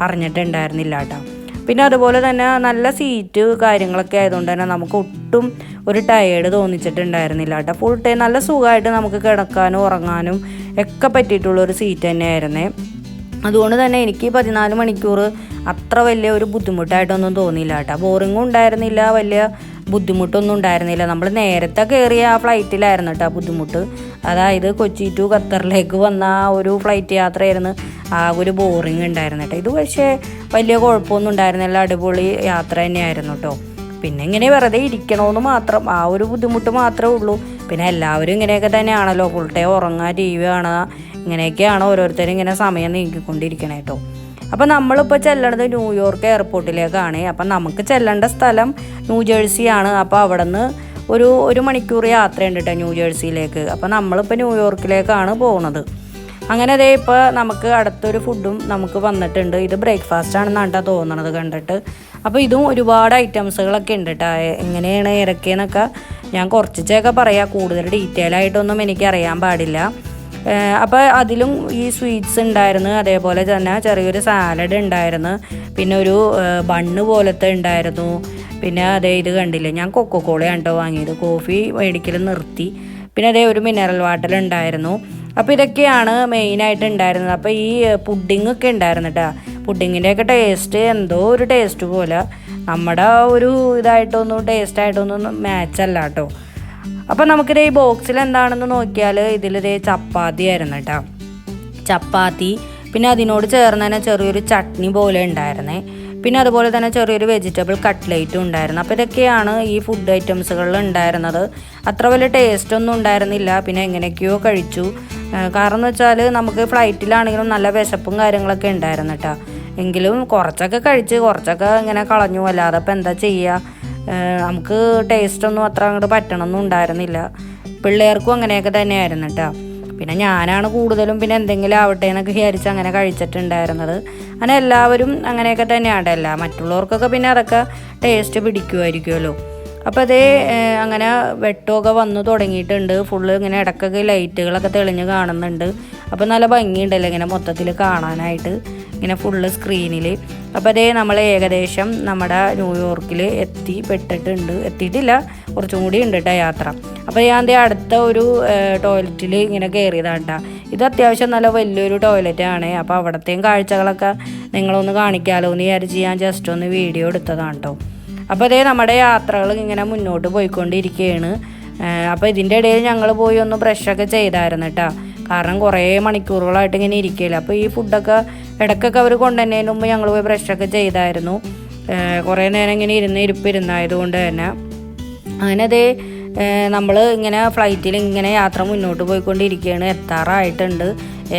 S1: അറിഞ്ഞിട്ടുണ്ടായിരുന്നില്ല കേട്ടോ. പിന്നെ അതുപോലെ തന്നെ നല്ല സീറ്റ് കാര്യങ്ങളൊക്കെ ആയതുകൊണ്ട് തന്നെ നമുക്ക് ഒട്ടും ഒരു ടയേർഡ് തോന്നിച്ചിട്ടുണ്ടായിരുന്നില്ല കേട്ടോ. ഫുൾ ടൈം നല്ല സുഖമായിട്ട് നമുക്ക് കിടക്കാനും ഉറങ്ങാനും ഒക്കെ പറ്റിയിട്ടുള്ള ഒരു സീറ്റ് തന്നെയായിരുന്നേ. അതുകൊണ്ട് തന്നെ എനിക്ക് പതിനാല് മണിക്കൂർ അത്ര വലിയ ഒരു ബുദ്ധിമുട്ടായിട്ടൊന്നും തോന്നിയില്ല കേട്ടോ. ബോറിങ്ങും ഉണ്ടായിരുന്നില്ല വലിയ ബുദ്ധിമുട്ടൊന്നും ഉണ്ടായിരുന്നില്ല. നമ്മൾ നേരത്തെ കയറിയ ആ ഫ്ലൈറ്റിലായിരുന്നു കേട്ടോ ബുദ്ധിമുട്ട്. അതായത് കൊച്ചി ടു ഖത്തറിലേക്ക് വന്ന ആ ഒരു ഫ്ലൈറ്റ് യാത്രയായിരുന്നു ആ ഒരു ബോറിങ് ഉണ്ടായിരുന്നു കേട്ടോ. ഇത് പക്ഷേ വലിയ കുഴപ്പമൊന്നും ഉണ്ടായിരുന്നില്ല അടിപൊളി യാത്ര തന്നെയായിരുന്നു കേട്ടോ. പിന്നെ ഇങ്ങനെ വെറുതെ ഇരിക്കണമെന്ന് മാത്രം ആ ഒരു ബുദ്ധിമുട്ട് മാത്രമേ ഉള്ളൂ. പിന്നെ എല്ലാവരും ഇങ്ങനെയൊക്കെ തന്നെയാണല്ലോ ഫുൾ ടൈം ഉറങ്ങുക ടി വി കാണുക ഇങ്ങനെയൊക്കെയാണ് ഓരോരുത്തരും ഇങ്ങനെ സമയം നീക്കിക്കൊണ്ടിരിക്കണേ കേട്ടോ അപ്പോൾ നമ്മളിപ്പോൾ ചെല്ലണത് ന്യൂയോർക്ക് എയർപോർട്ടിലേക്കാണ്. അപ്പം നമുക്ക് ചെല്ലേണ്ട സ്ഥലം ന്യൂജേഴ്സിയാണ് അപ്പോൾ അവിടെ നിന്ന് ഒരു ഒരു മണിക്കൂർ യാത്രയുണ്ട് കേട്ടോ ന്യൂജേഴ്സിയിലേക്ക് അപ്പോൾ നമ്മളിപ്പോൾ ന്യൂയോർക്കിലേക്കാണ് പോകുന്നത് അങ്ങനെ അതേ ഇപ്പോൾ നമുക്ക് അടുത്തൊരു ഫുഡും നമുക്ക് വന്നിട്ടുണ്ട്. ഇത് ബ്രേക്ക്ഫാസ്റ്റ് ആണെന്നാണ് കേട്ടോ തോന്നണത് കണ്ടിട്ട്. അപ്പോൾ ഇതും ഒരുപാട് ഐറ്റംസുകളൊക്കെ ഉണ്ട് കേട്ടോ എങ്ങനെയാണ് ഇറക്കിയെന്നൊക്കെ ഞാൻ കുറച്ചൊക്കെ പറയാം. കൂടുതൽ ഡീറ്റെയിൽ ആയിട്ടൊന്നും എനിക്ക് അറിയാൻ പാടില്ല. അപ്പോൾ അതിലും ഈ സ്വീറ്റ്സ് ഉണ്ടായിരുന്നു അതേപോലെ തന്നെ ചെറിയൊരു സാലഡ് ഉണ്ടായിരുന്നു പിന്നെ ഒരു ബണ്ണ് പോലത്തെ ഉണ്ടായിരുന്നു പിന്നെ അതേ ഇത് കണ്ടില്ല ഞാൻ കൊക്കോക്കോളയാണ് കേട്ടോ വാങ്ങിയത് കോഫി മേടിക്കൽ നിർത്തി പിന്നെ അതേ ഒരു മിനറൽ വാട്ടർ ഉണ്ടായിരുന്നു. അപ്പോൾ ഇതൊക്കെയാണ് മെയിനായിട്ട് ഉണ്ടായിരുന്നത്. അപ്പോൾ ഈ പുഡിംഗ് ഒക്കെ ഉണ്ടായിരുന്നു കേട്ടോ പുഡിങ്ങിന്റെയൊക്കെ ടേസ്റ്റ് എന്തോ ഒരു ടേസ്റ്റ് പോലെ നമ്മുടെ ഒരു ഇതായിട്ടൊന്നും ടേസ്റ്റായിട്ടൊന്നും മാച്ചല്ല കേട്ടോ അപ്പോൾ നമുക്കിത് ഈ ബോക്സിൽ എന്താണെന്ന് നോക്കിയാൽ ഇതിലൊരു ചപ്പാത്തി ആയിരുന്നു കേട്ടോ. ചപ്പാത്തി പിന്നെ അതിനോട് ചേർന്ന് തന്നെ ചെറിയൊരു ചട്നി പോലെ ഉണ്ടായിരുന്നേ. പിന്നെ അതുപോലെ തന്നെ ചെറിയൊരു വെജിറ്റബിൾ കട്ട്ലേറ്റും ഉണ്ടായിരുന്നു. അപ്പോൾ ഇതൊക്കെയാണ് ഈ ഫുഡ് ഐറ്റംസുകളിൽ ഉണ്ടായിരുന്നത്. അത്ര വലിയ ടേസ്റ്റ് ഒന്നും ഉണ്ടായിരുന്നില്ല. പിന്നെ എങ്ങനെയൊക്കെയോ കഴിച്ചു. കാരണം എന്ന് വെച്ചാൽ നമുക്ക് ഫ്ലൈറ്റിലാണെങ്കിലും നല്ല വിശപ്പും കാര്യങ്ങളൊക്കെ ഉണ്ടായിരുന്നു കേട്ടോ. എങ്കിലും കുറച്ചൊക്കെ കഴിച്ച് കുറച്ചൊക്കെ ഇങ്ങനെ കളഞ്ഞു. അല്ലാതെ അപ്പോൾ എന്താ ചെയ്യുക നമുക്ക് ടേസ്റ്റ് ഒന്നും അത്ര അങ്ങോട്ട് പറ്റണമെന്നും ഉണ്ടായിരുന്നില്ല. പിള്ളേർക്കും അങ്ങനെയൊക്കെ തന്നെയായിരുന്നു കേട്ടോ പിന്നെ ഞാനാണ് കൂടുതലും പിന്നെ എന്തെങ്കിലും ആവട്ടെ എന്നൊക്കെ വിചാരിച്ച് അങ്ങനെ കഴിച്ചിട്ടുണ്ടായിരുന്നത്. അങ്ങനെ എല്ലാവരും അങ്ങനെയൊക്കെ തന്നെയാണ്. അല്ല മറ്റുള്ളവർക്കൊക്കെ പിന്നെ അതൊക്കെ ടേസ്റ്റ് പിടിക്കുമായിരിക്കുമല്ലോ. അപ്പോൾ അതേ അങ്ങനെ വെട്ടമൊക്കെ വന്നു തുടങ്ങിയിട്ടുണ്ട്. ഫുള്ള് ഇങ്ങനെ ഇടക്കൊക്കെ ലൈറ്റുകളൊക്കെ തെളിഞ്ഞ് കാണുന്നുണ്ട്. അപ്പോൾ നല്ല ഭംഗിയുണ്ടല്ലോ ഇങ്ങനെ മൊത്തത്തിൽ കാണാനായിട്ട്. ഇങ്ങനെ ഫുള്ള് സ്ക്രീനിൽ അപ്പോൾ അതേ നമ്മൾ ഏകദേശം നമ്മുടെ ന്യൂയോർക്കിൽ എത്തിപ്പെട്ടിട്ടുണ്ട് എത്തിയിട്ടില്ല. കുറച്ചും കൂടി ഉണ്ട് കേട്ടോ യാത്ര. അപ്പോൾ ഞാൻ ദേ അടുത്ത ഒരു ടോയ്ലറ്റിൽ ഇങ്ങനെ കയറിയതാണ് കേട്ടോ ഇത് അത്യാവശ്യം നല്ല വലിയൊരു ടോയ്ലറ്റാണ് അപ്പോൾ അവിടത്തെയും കാഴ്ചകളൊക്കെ നിങ്ങളൊന്ന് കാണിക്കാമല്ലോ എന്ന് വിചാരിച്ച് ഞാൻ ജസ്റ്റ് ഒന്ന് വീഡിയോ എടുത്തതാണ് കേട്ടോ അപ്പോൾ അതേ നമ്മുടെ യാത്രകൾ ഇങ്ങനെ മുന്നോട്ട് പോയിക്കൊണ്ടിരിക്കുകയാണ് അപ്പോൾ ഇതിന്റെ ഇടയിൽ ഞങ്ങൾ പോയി ഒന്ന് ബ്രഷൊക്കെ ചെയ്തായിരുന്നു കേട്ടോ കാരണം കുറേ മണിക്കൂറുകളായിട്ട് ഇങ്ങനെ ഇരിക്കുകയില്ല അപ്പോൾ ഈ ഫുഡൊക്കെ ഇടയ്ക്കൊക്കെ അവർ കൊണ്ടുവന്നതിന് മുമ്പ് ഞങ്ങൾ പോയി ബ്രഷൊക്കെ ചെയ്തായിരുന്നു. കുറേ നേരം ഇങ്ങനെ ഇരുന്ന് ഇരിപ്പിരുന്നായതുകൊണ്ട് തന്നെ. അങ്ങനെ അതേ നമ്മൾ ഇങ്ങനെ ഫ്ലൈറ്റിൽ ഇങ്ങനെ യാത്ര മുന്നോട്ട് പോയിക്കൊണ്ടിരിക്കുകയാണ് എത്താറായിട്ടുണ്ട്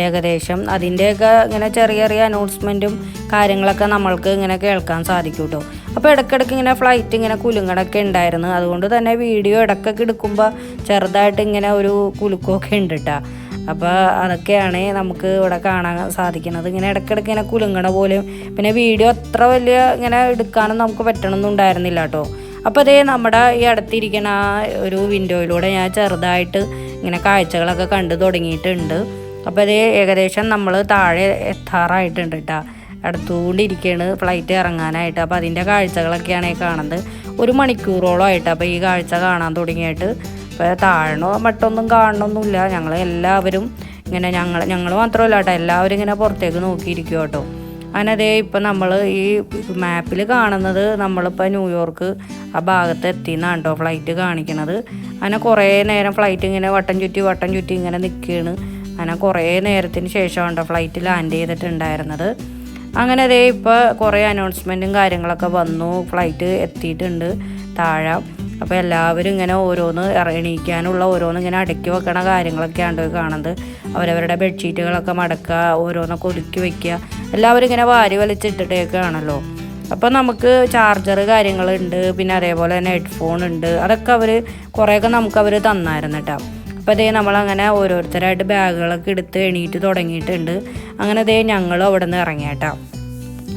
S1: ഏകദേശം. അതിന്റെയൊക്കെ ഇങ്ങനെ ചെറിയ ചെറിയ അനൗൺസ്മെന്റും കാര്യങ്ങളൊക്കെ നമ്മൾക്ക് ഇങ്ങനെ കേൾക്കാൻ സാധിക്കും കേട്ടോ അപ്പോൾ ഇടയ്ക്കിടയ്ക്ക് ഇങ്ങനെ ഫ്ലൈറ്റ് ഇങ്ങനെ കുലുങ്ങടൊക്കെ ഉണ്ടായിരുന്നു. അതുകൊണ്ട് തന്നെ വീഡിയോ ഇടയ്ക്കൊക്കെ എടുക്കുമ്പോൾ ചെറുതായിട്ട് ഇങ്ങനെ ഒരു കുലുക്കമൊക്കെ ഉണ്ട് കേട്ടോ അപ്പോൾ അതൊക്കെയാണ് നമുക്ക് ഇവിടെ കാണാൻ സാധിക്കുന്നത്. ഇങ്ങനെ ഇടയ്ക്കിടയ്ക്ക് ഇങ്ങനെ കുലുങ്ങണ പോലെയും പിന്നെ വീഡിയോ അത്ര വലിയ ഇങ്ങനെ എടുക്കാനും നമുക്ക് പറ്റണമെന്നും ഉണ്ടായിരുന്നില്ല കേട്ടോ. അപ്പോൾ അതേ നമ്മുടെ ഈ അടുത്തിരിക്കുന്ന ആ ഒരു വിൻഡോയിലൂടെ ഞാൻ ചെറുതായിട്ട് ഇങ്ങനെ കാഴ്ചകളൊക്കെ കണ്ടു തുടങ്ങിയിട്ടുണ്ട്. അപ്പോൾ അതേ ഏകദേശം നമ്മൾ താഴെ എത്താറായിട്ടുണ്ട് കേട്ടോ അടുത്തുകൊണ്ടിരിക്കുകയാണ് ഫ്ലൈറ്റ് ഇറങ്ങാനായിട്ട്. അപ്പോൾ അതിന്റെ കാഴ്ചകളൊക്കെയാണ് കാണുന്നത്. ഒരു മണിക്കൂറോളമായിട്ട് അപ്പോൾ ഈ കാഴ്ച കാണാൻ തുടങ്ങിയിട്ട്. ഇപ്പോൾ താഴ്ന്നോ മറ്റൊന്നും കാണണമൊന്നുമില്ല ഞങ്ങൾ എല്ലാവരും ഇങ്ങനെ ഞങ്ങൾ ഞങ്ങൾ മാത്രമല്ല കേട്ടോ. എല്ലാവരും ഇങ്ങനെ പുറത്തേക്ക് നോക്കിയിരിക്കും കേട്ടോ. അങ്ങനെ അതേ ഇപ്പം നമ്മൾ ഈ മാപ്പിൽ കാണുന്നത് നമ്മളിപ്പോൾ ന്യൂയോർക്ക് ആ ഭാഗത്ത് എത്തിയെന്നാണ് കേട്ടോ ഫ്ലൈറ്റ് കാണിക്കണത്. അങ്ങനെ കുറേ നേരം ഫ്ലൈറ്റ് ഇങ്ങനെ വട്ടം ചുറ്റി വട്ടം ചുറ്റി ഇങ്ങനെ നിൽക്കുകയാണ് അങ്ങനെ കുറേ നേരത്തിന് ശേഷമാണ് കേട്ടോ ഫ്ലൈറ്റ് ലാൻഡ് ചെയ്തിട്ടുണ്ടായിരുന്നത്. അങ്ങനെ അതേ ഇപ്പോൾ കുറേ അനൗൺസ്മെന്റും കാര്യങ്ങളൊക്കെ വന്നു. ഫ്ലൈറ്റ് എത്തിയിട്ടുണ്ട്. താഴെ അപ്പോൾ എല്ലാവരും ഇങ്ങനെ ഓരോന്ന് എണീക്കാനുള്ള ഓരോന്ന് ഇങ്ങനെ അടക്കി വെക്കണ കാര്യങ്ങളൊക്കെയാണ് കാണുന്നത്. അവരവരുടെ ബെഡ്ഷീറ്റുകളൊക്കെ മടക്കുക ഓരോന്നൊക്കെ ഒതുക്കി വെക്കുക. എല്ലാവരും ഇങ്ങനെ വാരി വലിച്ചിട്ടിട്ടേക്കാണല്ലോ. അപ്പോൾ നമുക്ക് ചാർജർ കാര്യങ്ങളുണ്ട് പിന്നെ അതേപോലെ തന്നെ ഹെഡ്ഫോൺ ഉണ്ട്. അതൊക്കെ അവർ കുറേയൊക്കെ നമുക്ക് അവർ തന്നായിരുന്നു കേട്ടോ. അപ്പോൾ അതേ നമ്മളങ്ങനെ ഓരോരുത്തരായിട്ട് ബാഗുകളൊക്കെ എടുത്ത് എണീറ്റ് തുടങ്ങിയിട്ടുണ്ട്. അങ്ങനെ അതേ ഞങ്ങളും അവിടെ നിന്ന് ഇറങ്ങിയേട്ടാ.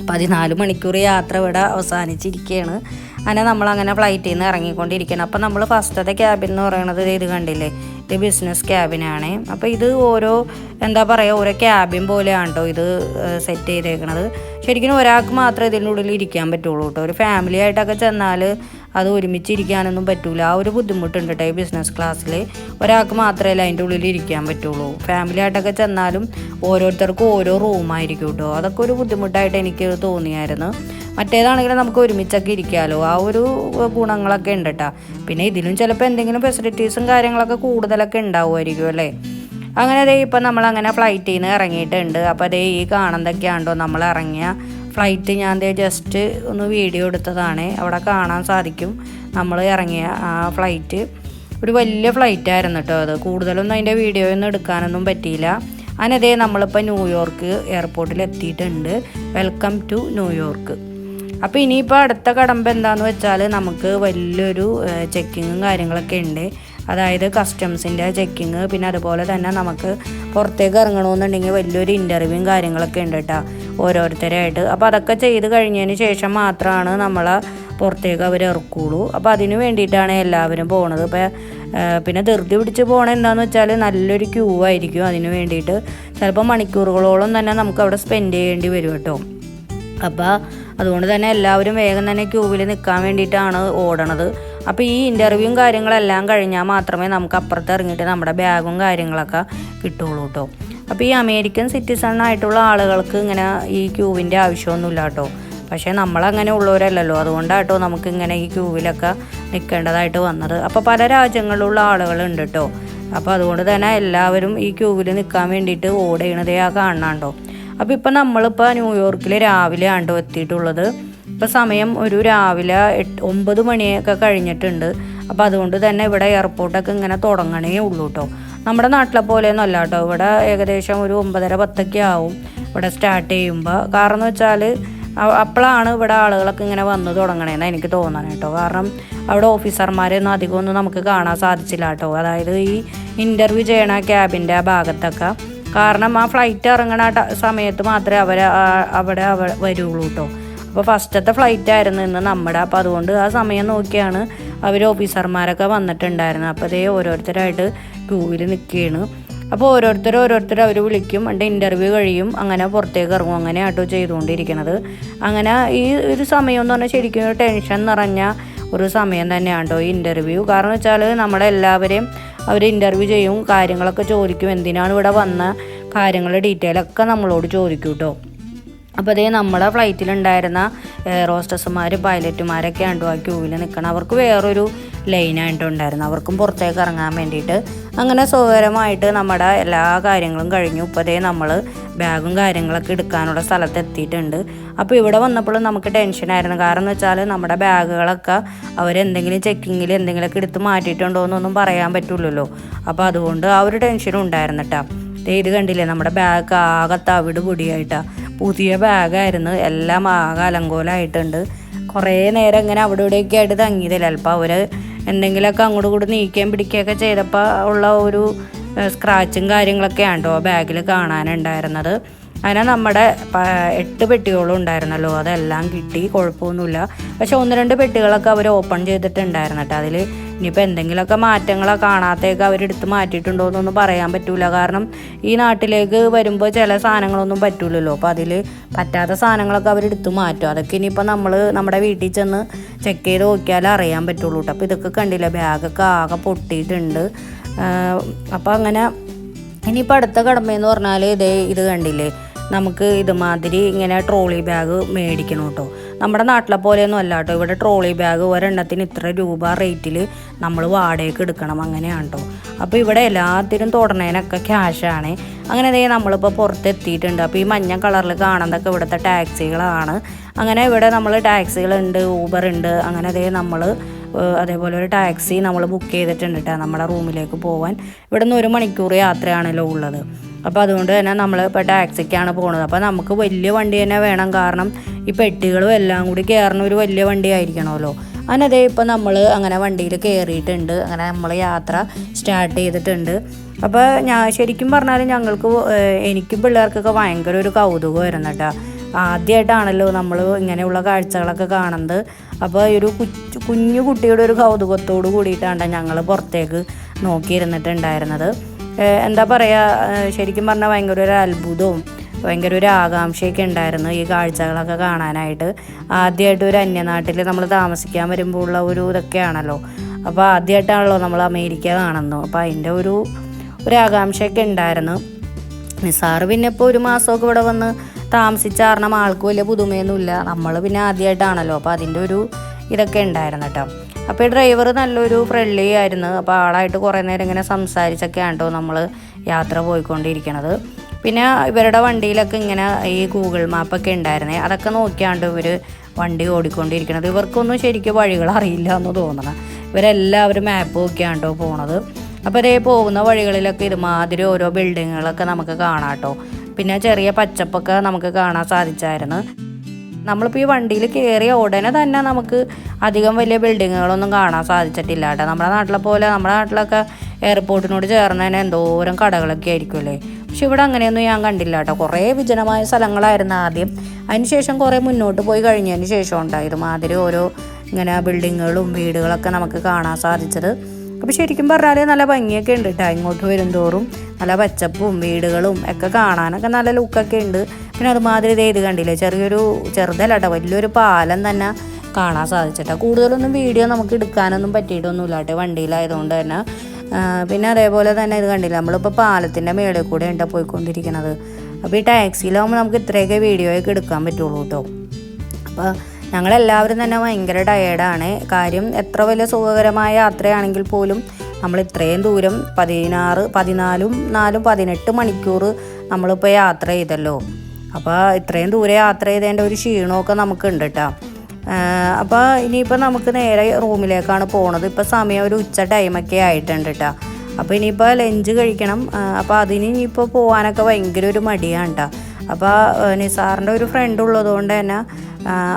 S1: പതിനാല് മണിക്കൂർ യാത്ര ഇവിടെ അവസാനിച്ചിരിക്കുകയാണ് അങ്ങനെ നമ്മളങ്ങനെ ഫ്ലൈറ്റിൽ നിന്ന് ഇറങ്ങിക്കൊണ്ടിരിക്കണം അപ്പോൾ നമ്മൾ ഫസ്റ്റത്തെ ക്യാബിൻ എന്ന് പറയുന്നത് ഇത് കണ്ടില്ലേ? ഇത് ബിസിനസ് ക്യാബിനാണ് അപ്പോൾ ഇത് ഓരോ എന്താ പറയുക ഓരോ ക്യാബിൻ പോലെയാണ് കേട്ടോ ഇത് സെറ്റ് ചെയ്തേക്കണത്. ശരിക്കും ഒരാൾക്ക് മാത്രമേ ഇതിന്റെ ഉള്ളിൽ ഇരിക്കാൻ പറ്റുള്ളൂ കേട്ടോ. ഒരു ഫാമിലി ആയിട്ടൊക്കെ ചെന്നാൽ അത് ഒരുമിച്ച് ഇരിക്കാനൊന്നും പറ്റൂല. ആ ഒരു ബുദ്ധിമുട്ടുണ്ട് കേട്ടോ ഈ ബിസിനസ് ക്ലാസ്സിൽ ഒരാൾക്ക് മാത്രമേ അതിന്റെ ഉള്ളിൽ ഇരിക്കാൻ പറ്റുള്ളൂ. ഫാമിലി ആയിട്ടൊക്കെ ചെന്നാലും ഓരോരുത്തർക്കും ഓരോ റൂമായിരിക്കും കേട്ടോ. അതൊക്കെ ഒരു ബുദ്ധിമുട്ടായിട്ട് എനിക്ക് തോന്നിയായിരുന്നു. മറ്റേതാണെങ്കിൽ നമുക്ക് ഒരുമിച്ചൊക്കെ ഇരിക്കാമല്ലോ ആ ഒരു ഗുണങ്ങളൊക്കെ ഉണ്ട് കേട്ടോ. പിന്നെ ഇതിലും ചിലപ്പോൾ എന്തെങ്കിലും ഫെസിലിറ്റീസും കാര്യങ്ങളൊക്കെ കൂടുതലൊക്കെ ഉണ്ടാവുമായിരിക്കും അല്ലേ? അങ്ങനെ അതേ ഇപ്പം നമ്മൾ അങ്ങനെ ഫ്ലൈറ്റിൽ നിന്ന് ഇറങ്ങിയിട്ടുണ്ട്. അപ്പോൾ അതേ ഈ കാണുന്നതൊക്കെയാണ്ടോ നമ്മൾ ഇറങ്ങിയ ഫ്ലൈറ്റ് ഞാൻ ജസ്റ്റ് ഒന്ന് വീഡിയോ എടുത്തതാണ്. അവിടെ കാണാൻ സാധിക്കും. നമ്മൾ ഇറങ്ങിയ ആ ഫ്ലൈറ്റ്. ഒരു വലിയ ഫ്ലൈറ്റ് ആയിരുന്നു കേട്ടോ അത്. കൂടുതലൊന്നും അതിന്റെ വീഡിയോ ഒന്നും എടുക്കാനൊന്നും പറ്റിയില്ല. അതിനതേ അതേ നമ്മളിപ്പോൾ ന്യൂയോർക്ക് എയർപോർട്ടിൽ എത്തിയിട്ടുണ്ട്. വെൽക്കം ടു ന്യൂയോർക്ക് അപ്പോൾ ഇനിയിപ്പോൾ അടുത്ത കടമ്പ എന്താണെന്ന് വെച്ചാൽ നമുക്ക് വലിയൊരു ചെക്കിങ്ങും കാര്യങ്ങളൊക്കെ ഉണ്ട്. അതായത് കസ്റ്റംസിന്റെ ചെക്കിങ് പിന്നെ അതുപോലെ തന്നെ നമുക്ക് പുറത്തേക്ക് ഇറങ്ങണമെന്നുണ്ടെങ്കിൽ വലിയൊരു ഇന്റർവ്യൂവും കാര്യങ്ങളൊക്കെ ഉണ്ട് കേട്ടോ ഓരോരുത്തരായിട്ട്. അപ്പോൾ അതൊക്കെ ചെയ്ത് കഴിഞ്ഞതിന് ശേഷം മാത്രമാണ് നമ്മളെ പുറത്തേക്ക് അവർ ഇറക്കുള്ളൂ. അപ്പോൾ അതിന് വേണ്ടിയിട്ടാണ് എല്ലാവരും പോണത്. ഇപ്പോൾ പിന്നെ ധൃതി പിടിച്ച് പോകണത് എന്താണെന്ന് വെച്ചാൽ നല്ലൊരു ക്യൂ ആയിരിക്കും അതിന് വേണ്ടിയിട്ട്. ചിലപ്പോൾ മണിക്കൂറുകളോളം തന്നെ നമുക്ക് അവിടെ സ്പെൻഡ് ചെയ്യേണ്ടി വരും കേട്ടോ അപ്പോൾ അതുകൊണ്ട് തന്നെ എല്ലാവരും വേഗം തന്നെ ക്യൂവിൽ നിൽക്കാൻ വേണ്ടിയിട്ടാണ് ഓടണത്. അപ്പോൾ ഈ ഇന്റർവ്യൂവും കാര്യങ്ങളെല്ലാം കഴിഞ്ഞാൽ മാത്രമേ നമുക്ക് അപ്പുറത്ത് ഇറങ്ങിയിട്ട് നമ്മുടെ ബാഗും കാര്യങ്ങളൊക്കെ കിട്ടുള്ളൂ കേട്ടോ അപ്പോൾ ഈ അമേരിക്കൻ സിറ്റിസൺ ആയിട്ടുള്ള ആളുകൾക്ക് ഇങ്ങനെ ഈ ക്യൂവിന്റെ ആവശ്യമൊന്നുമില്ല കേട്ടോ പക്ഷേ നമ്മളങ്ങനെ ഉള്ളവരല്ലല്ലോ. അതുകൊണ്ടാട്ടോ നമുക്ക് ഇങ്ങനെ ഈ ക്യൂവിലൊക്കെ നിൽക്കേണ്ടതായിട്ട് വന്നത്. അപ്പോൾ പല രാജ്യങ്ങളിലുള്ള ആളുകളുണ്ട് കേട്ടോ അപ്പോൾ അതുകൊണ്ട് തന്നെ എല്ലാവരും ഈ ക്യൂവിൽ നിൽക്കാൻ വേണ്ടിയിട്ട് ഓടണതേ ആ കാണാണ്ടോ അപ്പോൾ ഇപ്പം നമ്മളിപ്പോൾ ന്യൂയോർക്കിൽ രാവിലെ ആണ്ടോ എത്തിയിട്ടുള്ളത് ഇപ്പോൾ സമയം ഒരു രാവിലെ എട്ട് ഒമ്പത് മണിയൊക്കെ കഴിഞ്ഞിട്ടുണ്ട്. അപ്പോൾ അതുകൊണ്ട് തന്നെ ഇവിടെ എയർപോർട്ടൊക്കെ ഇങ്ങനെ തുടങ്ങണേ ഉള്ളൂ കേട്ടോ നമ്മുടെ നാട്ടിലെ പോലെയൊന്നും അല്ല കേട്ടോ ഇവിടെ ഏകദേശം ഒരു ഒമ്പതര പത്തൊക്കെ ആവും ഇവിടെ സ്റ്റാർട്ട് ചെയ്യുമ്പോൾ കാരണം എന്ന് വെച്ചാൽ അപ്പോഴാണ് ഇവിടെ ആളുകളൊക്കെ ഇങ്ങനെ വന്ന് തുടങ്ങണേന്ന് എനിക്ക് തോന്നണം കേട്ടോ കാരണം അവിടെ ഓഫീസർമാരെയൊന്നും അധികം ഒന്നും നമുക്ക് കാണാൻ സാധിച്ചില്ല കേട്ടോ അതായത് ഈ ഇന്റർവ്യൂ ചെയ്യണ ക്യാബിന്റെ ആ ഭാഗത്തൊക്കെ. കാരണം ആ ഫ്ലൈറ്റ് ഇറങ്ങണ സമയത്ത് മാത്രമേ അവർ അവിടെ അവ വരുള്ളൂ കേട്ടോ അപ്പോൾ ഫസ്റ്റത്തെ ഫ്ലൈറ്റ് ആയിരുന്നു ഇന്ന് നമ്മുടെ. അപ്പോൾ അതുകൊണ്ട് ആ സമയം നോക്കിയാണ് അവർ ഓഫീസർമാരൊക്കെ വന്നിട്ടുണ്ടായിരുന്നത്. അപ്പോൾ അതേ ഓരോരുത്തരായിട്ട് ക്യൂവിൽ നിൽക്കുകയാണ് അപ്പോൾ ഓരോരുത്തർ ഓരോരുത്തർ അവർ വിളിക്കും. എന്റെ ഇന്റർവ്യൂ കഴിയും. അങ്ങനെ പുറത്തേക്ക് ഇറങ്ങും. അങ്ങനെ ആട്ടോ ചെയ്തുകൊണ്ടിരിക്കുന്നത് അങ്ങനെ ഈ ഒരു സമയം എന്ന് പറഞ്ഞാൽ ശരിക്കും ഒരു ടെൻഷൻ നിറഞ്ഞ ഒരു സമയം തന്നെയാണ് ഈ ഇന്റർവ്യൂ കാരണം വെച്ചാൽ നമ്മളെല്ലാവരെയും അവർ ഇന്റർവ്യൂ ചെയ്യും. കാര്യങ്ങളൊക്കെ ചോദിക്കും. എന്തിനാണ് ഇവിടെ വന്ന കാര്യങ്ങളുടെ ഡീറ്റെയിൽ ഒക്കെ നമ്മളോട് ചോദിക്കും കേട്ടോ അപ്പോൾ അതേ നമ്മുടെ ഫ്ലൈറ്റിലുണ്ടായിരുന്ന എയർ ഹോസ്റ്റസുമാർ പൈലറ്റുമാരൊക്കെ ആണ്ടോ ആ ക്യൂവിൽ നിൽക്കണം അവർക്ക് വേറൊരു ലൈനായിട്ട് ഉണ്ടായിരുന്നു അവർക്കും പുറത്തേക്ക് ഇറങ്ങാൻ വേണ്ടിയിട്ട്. അങ്ങനെ സുഖകരമായിട്ട് നമ്മുടെ എല്ലാ കാര്യങ്ങളും കഴിഞ്ഞു. ഇപ്പോൾ അതേ നമ്മൾ ബാഗും കാര്യങ്ങളൊക്കെ എടുക്കാനുള്ള സ്ഥലത്ത് എത്തിയിട്ടുണ്ട്. അപ്പോൾ ഇവിടെ വന്നപ്പോൾ നമുക്ക് ടെൻഷനായിരുന്നു കാരണം എന്ന് വെച്ചാൽ നമ്മുടെ ബാഗുകളൊക്കെ അവരെന്തെങ്കിലും ചെക്കിങ്ങിൽ എന്തെങ്കിലുമൊക്കെ എടുത്ത് മാറ്റിയിട്ടുണ്ടോ എന്നൊന്നും പറയാൻ പറ്റില്ലല്ലോ അപ്പോൾ അതുകൊണ്ട് ആ ഒരു ടെൻഷനും ഉണ്ടായിരുന്നു കേട്ടോ ദേ ഇത് കണ്ടില്ലേ? നമ്മുടെ ബാഗ് ആകെ തവിട് പൊടിയായിട്ടാണ് പുതിയ ബാഗായിരുന്നു എല്ലാം ആകെ അലങ്കോലമായിട്ടുണ്ട് കുറേ നേരം ഇങ്ങനെ അവിടെ ഇവിടെയൊക്കെ ആയിട്ട് തങ്ങിയതില്ല? ചിലപ്പോൾ അവർ എന്തെങ്കിലുമൊക്കെ അങ്ങോട്ട് കൂടി നീക്കുകയും പിടിക്കുകയൊക്കെ ചെയ്തപ്പോൾ ഉള്ള ഒരു സ്ക്രാച്ചും സ്ക്രാച്ചും കാര്യങ്ങളൊക്കെയാണ് കേട്ടോ ബാഗിൽ കാണാനുണ്ടായിരുന്നത്. അങ്ങനെ നമ്മുടെ എട്ട് പെട്ടികളും ഉണ്ടായിരുന്നല്ലോ. അതെല്ലാം കിട്ടി കുഴപ്പമൊന്നുമില്ല. പക്ഷെ ഒന്ന് രണ്ട് പെട്ടികളൊക്കെ അവർ ഓപ്പൺ ചെയ്തിട്ടുണ്ടായിരുന്നു കേട്ടോ. അതിൽ ഇനിയിപ്പോൾ എന്തെങ്കിലുമൊക്കെ മാറ്റങ്ങളൊക്കെ കാണാത്തേക്ക് അവരെടുത്ത് മാറ്റിയിട്ടുണ്ടോ എന്നൊന്നും പറയാൻ പറ്റില്ല കാരണം ഈ നാട്ടിലേക്ക് വരുമ്പോൾ ചില സാധനങ്ങളൊന്നും പറ്റൂലല്ലോ. അപ്പോൾ അതിൽ പറ്റാത്ത സാധനങ്ങളൊക്കെ അവരെടുത്ത് മാറ്റും. അതൊക്കെ ഇനിയിപ്പോൾ നമ്മൾ നമ്മുടെ വീട്ടിൽ ചെന്ന് ചെക്ക് ചെയ്ത് നോക്കിയാലേ അറിയാൻ പറ്റുള്ളൂ കേട്ടോ. അപ്പോൾ ഇതൊക്കെ കണ്ടില്ല ബാഗൊക്കെ ആകെ പൊട്ടിയിട്ടുണ്ട്. അപ്പോൾ അങ്ങനെ ഇനിയിപ്പോൾ അടുത്ത കടമയെന്ന് പറഞ്ഞാൽ ഇതേ ഇത് കണ്ടില്ലേ നമുക്ക് ഇതുമാതിരി ഇങ്ങനെ ട്രോളി ബാഗ് മേടിക്കണം കേട്ടോ. നമ്മുടെ നാട്ടിലെ പോലെയൊന്നും അല്ല കേട്ടോ. ഇവിടെ ട്രോളി ബാഗ് ഒരെണ്ണത്തിന് ഇത്ര രൂപ റേറ്റിൽ നമ്മൾ വാടകയ്ക്ക് എടുക്കണം അങ്ങനെയാണ് കേട്ടോ. അപ്പോൾ ഇവിടെ എല്ലാത്തിനും തുടരണേനൊക്കെ ക്യാഷാണ് അങ്ങനെ അതേ നമ്മളിപ്പോൾ പുറത്തെത്തിയിട്ടുണ്ട്. അപ്പോൾ ഈ മഞ്ഞ കളറിൽ കാണുന്നതൊക്കെ ഇവിടുത്തെ ടാക്സികളാണ് അങ്ങനെ ഇവിടെ നമ്മൾ ടാക്സികളുണ്ട് ഊബർ ഉണ്ട്. അങ്ങനെ അതേ നമ്മൾ അതേപോലെ ഒരു ടാക്സി നമ്മൾ ബുക്ക് ചെയ്തിട്ടുണ്ട് കേട്ടോ നമ്മുടെ റൂമിലേക്ക് പോകാൻ ഇവിടെ നിന്ന് ഒരു മണിക്കൂർ യാത്രയാണല്ലോ ഉള്ളത്. അപ്പോൾ അതുകൊണ്ട് തന്നെ നമ്മൾ ഇപ്പോൾ ടാക്സിക്കാണ് പോകുന്നത് അപ്പോൾ നമുക്ക് വലിയ വണ്ടി തന്നെ വേണം. കാരണം ഈ പെട്ടികളും എല്ലാം കൂടി കയറുന്ന ഒരു വലിയ വണ്ടി ആയിരിക്കണമല്ലോ അങ്ങനെ ഇപ്പോൾ നമ്മൾ അങ്ങനെ വണ്ടിയിൽ കയറിയിട്ടുണ്ട് അങ്ങനെ നമ്മൾ യാത്ര സ്റ്റാർട്ട് ചെയ്തിട്ടുണ്ട്. അപ്പോൾ ഞാൻ ശരിക്കും പറഞ്ഞാൽ ഞങ്ങൾക്ക് എനിക്കും പിള്ളേർക്കൊക്കെ ഭയങ്കര ഒരു കൗതുകമായിരുന്നു കേട്ടോ ആദ്യമായിട്ടാണല്ലോ നമ്മൾ ഇങ്ങനെയുള്ള കാഴ്ചകളൊക്കെ കാണുന്നത്. അപ്പോൾ ഒരു കുഞ്ഞു കുട്ടിയുടെ ഒരു കൗതുകത്തോട് കൂടിയിട്ടാണ് ഞങ്ങൾ പുറത്തേക്ക് നോക്കിയിരുന്നിട്ടുണ്ടായിരുന്നത്. എന്താ പറയുക ശരിക്കും പറഞ്ഞാൽ ഭയങ്കര ഒരു അത്ഭുതവും ഭയങ്കര ഒരു ആകാംക്ഷയൊക്കെ ഉണ്ടായിരുന്നു ഈ കാഴ്ചകളൊക്കെ കാണാനായിട്ട്. ആദ്യമായിട്ട് ഒരു അന്യനാട്ടിൽ നമ്മൾ താമസിക്കാൻ വരുമ്പോൾ ഉള്ള ഒരു ഇതൊക്കെയാണല്ലോ. അപ്പോൾ ആദ്യമായിട്ടാണല്ലോ നമ്മൾ അമേരിക്ക കാണുന്നു അപ്പോൾ അതിന്റെ ഒരു ഒരു ആകാംക്ഷയൊക്കെ ഉണ്ടായിരുന്നു. നിസാറ് പിന്നെ ഇപ്പോൾ ഒരു മാസമൊക്കെ ഇവിടെ വന്ന് താമസിച്ച കാരണം ആൾക്ക് വലിയ പുതുമയൊന്നുമില്ല. നമ്മൾ പിന്നെ ആദ്യമായിട്ടാണല്ലോ അപ്പോൾ അതിന്റെ ഒരു ഇതൊക്കെ ഉണ്ടായിരുന്നു കേട്ടോ. അപ്പോൾ ഈ ഡ്രൈവർ നല്ലൊരു ഫ്രണ്ട്ലി ആയിരുന്നു. അപ്പോൾ ആളായിട്ട് കുറേ നേരം ഇങ്ങനെ സംസാരിച്ചൊക്കെയാണ് കേട്ടോ നമ്മൾ യാത്ര പോയിക്കൊണ്ടിരിക്കണത്. പിന്നെ ഇവരുടെ വണ്ടിയിലൊക്കെ ഇങ്ങനെ ഈ ഗൂഗിൾ മാപ്പൊക്കെ ഉണ്ടായിരുന്നേ. അതൊക്കെ നോക്കിയാണ്ട് ഇവർ വണ്ടി ഓടിക്കൊണ്ടിരിക്കണത്. ഇവർക്കൊന്നും ശരിക്കും വഴികൾ അറിയില്ല എന്ന് തോന്നണം. ഇവരെല്ലാവരും മാപ്പ് നോക്കിയാണ് കേട്ടോ പോണത്. അപ്പോൾ ഇതേ പോകുന്ന വഴികളിലൊക്കെ ഇതുമാതിരി ഓരോ ബിൽഡിങ്ങുകളൊക്കെ നമുക്ക് കാണാം കേട്ടോ. പിന്നെ ചെറിയ പച്ചപ്പൊക്കെ നമുക്ക് കാണാൻ സാധിച്ചായിരുന്നു. നമ്മളിപ്പോൾ ഈ വണ്ടിയിൽ കയറിയ ഉടനെ തന്നെ നമുക്ക് അധികം വലിയ ബിൽഡിങ്ങുകളൊന്നും കാണാൻ സാധിച്ചിട്ടില്ല കേട്ടോ. നമ്മുടെ നാട്ടിലെ പോലെ നമ്മുടെ നാട്ടിലൊക്കെ എയർപോർട്ടിനോട് ചേർന്ന് തന്നെ എന്തോരം കടകളൊക്കെ ആയിരിക്കുമല്ലേ പക്ഷെ ഇവിടെ അങ്ങനെയൊന്നും ഞാൻ കണ്ടില്ല കേട്ടോ. കുറേ വിജനമായ സ്ഥലങ്ങളായിരുന്നു ആദ്യം. അതിനുശേഷം കുറേ മുന്നോട്ട് പോയി കഴിഞ്ഞതിന് ശേഷം ഉണ്ടായത് മാതിരി ഓരോ ഇങ്ങനെ ബിൽഡിങ്ങുകളും വീടുകളൊക്കെ നമുക്ക് കാണാൻ സാധിച്ചത്. അപ്പോൾ ശരിക്കും പറഞ്ഞാൽ നല്ല ഭംഗിയൊക്കെ ഉണ്ട് കേട്ടോ ഇങ്ങോട്ട് വരും തോറും നല്ല പച്ചപ്പും വീടുകളും ഒക്കെ കാണാനൊക്കെ നല്ല ലുക്കൊക്കെ ഉണ്ട്. പിന്നെ അതുമാതിരി ഇത് ഇത് കണ്ടില്ലേ ചെറിയൊരു ചെറുതല്ല കേട്ടോ വലിയൊരു പാലം തന്നെ കാണാൻ സാധിച്ചിട്ടോ. കൂടുതലൊന്നും വീഡിയോ നമുക്ക് എടുക്കാനൊന്നും പറ്റിയിട്ടൊന്നുമില്ല കേട്ടോ വണ്ടിയിലായതുകൊണ്ട് തന്നെ. പിന്നെ അതേപോലെ തന്നെ ഇത് കണ്ടില്ല നമ്മളിപ്പോൾ പാലത്തിന്റെ മേളിൽ കൂടെ ഉണ്ടോ പോയിക്കൊണ്ടിരിക്കുന്നത് അപ്പോൾ ഈ ടാക്സിയിലാകുമ്പോൾ നമുക്ക് ഇത്രയൊക്കെ വീഡിയോയൊക്കെ എടുക്കാൻ പറ്റുള്ളൂ കേട്ടോ അപ്പോൾ ഞങ്ങളെല്ലാവരും തന്നെ ഭയങ്കര ടയേർഡാണ് കാര്യം എത്ര വലിയ സുഖകരമായ യാത്രയാണെങ്കിൽ പോലും നമ്മൾ ഇത്രയും ദൂരം പതിനാറ് പതിനാലും നാലും പതിനെട്ട് മണിക്കൂർ നമ്മളിപ്പോൾ യാത്ര ചെയ്തല്ലോ. അപ്പോൾ ഇത്രയും ദൂരെ യാത്ര ചെയ്തതിന്റെ ഒരു ക്ഷീണമൊക്കെ നമുക്കുണ്ട് കേട്ടോ അപ്പോൾ ഇനിയിപ്പോൾ നമുക്ക് നേരെ റൂമിലേക്കാണ് പോണത്. ഇപ്പോൾ സമയം ഒരു ഉച്ച ടൈമൊക്കെ ആയിട്ടുണ്ട് കേട്ടോ അപ്പോൾ ഇനിയിപ്പോൾ ലഞ്ച് കഴിക്കണം. അപ്പോൾ അതിന് ഇനിയിപ്പോൾ പോകാനൊക്കെ ഭയങ്കര ഒരു മടിയാണ് കേട്ടോ അപ്പോൾ നിസാറിന്റെ ഒരു ഫ്രണ്ട് ഉള്ളതുകൊണ്ട് തന്നെ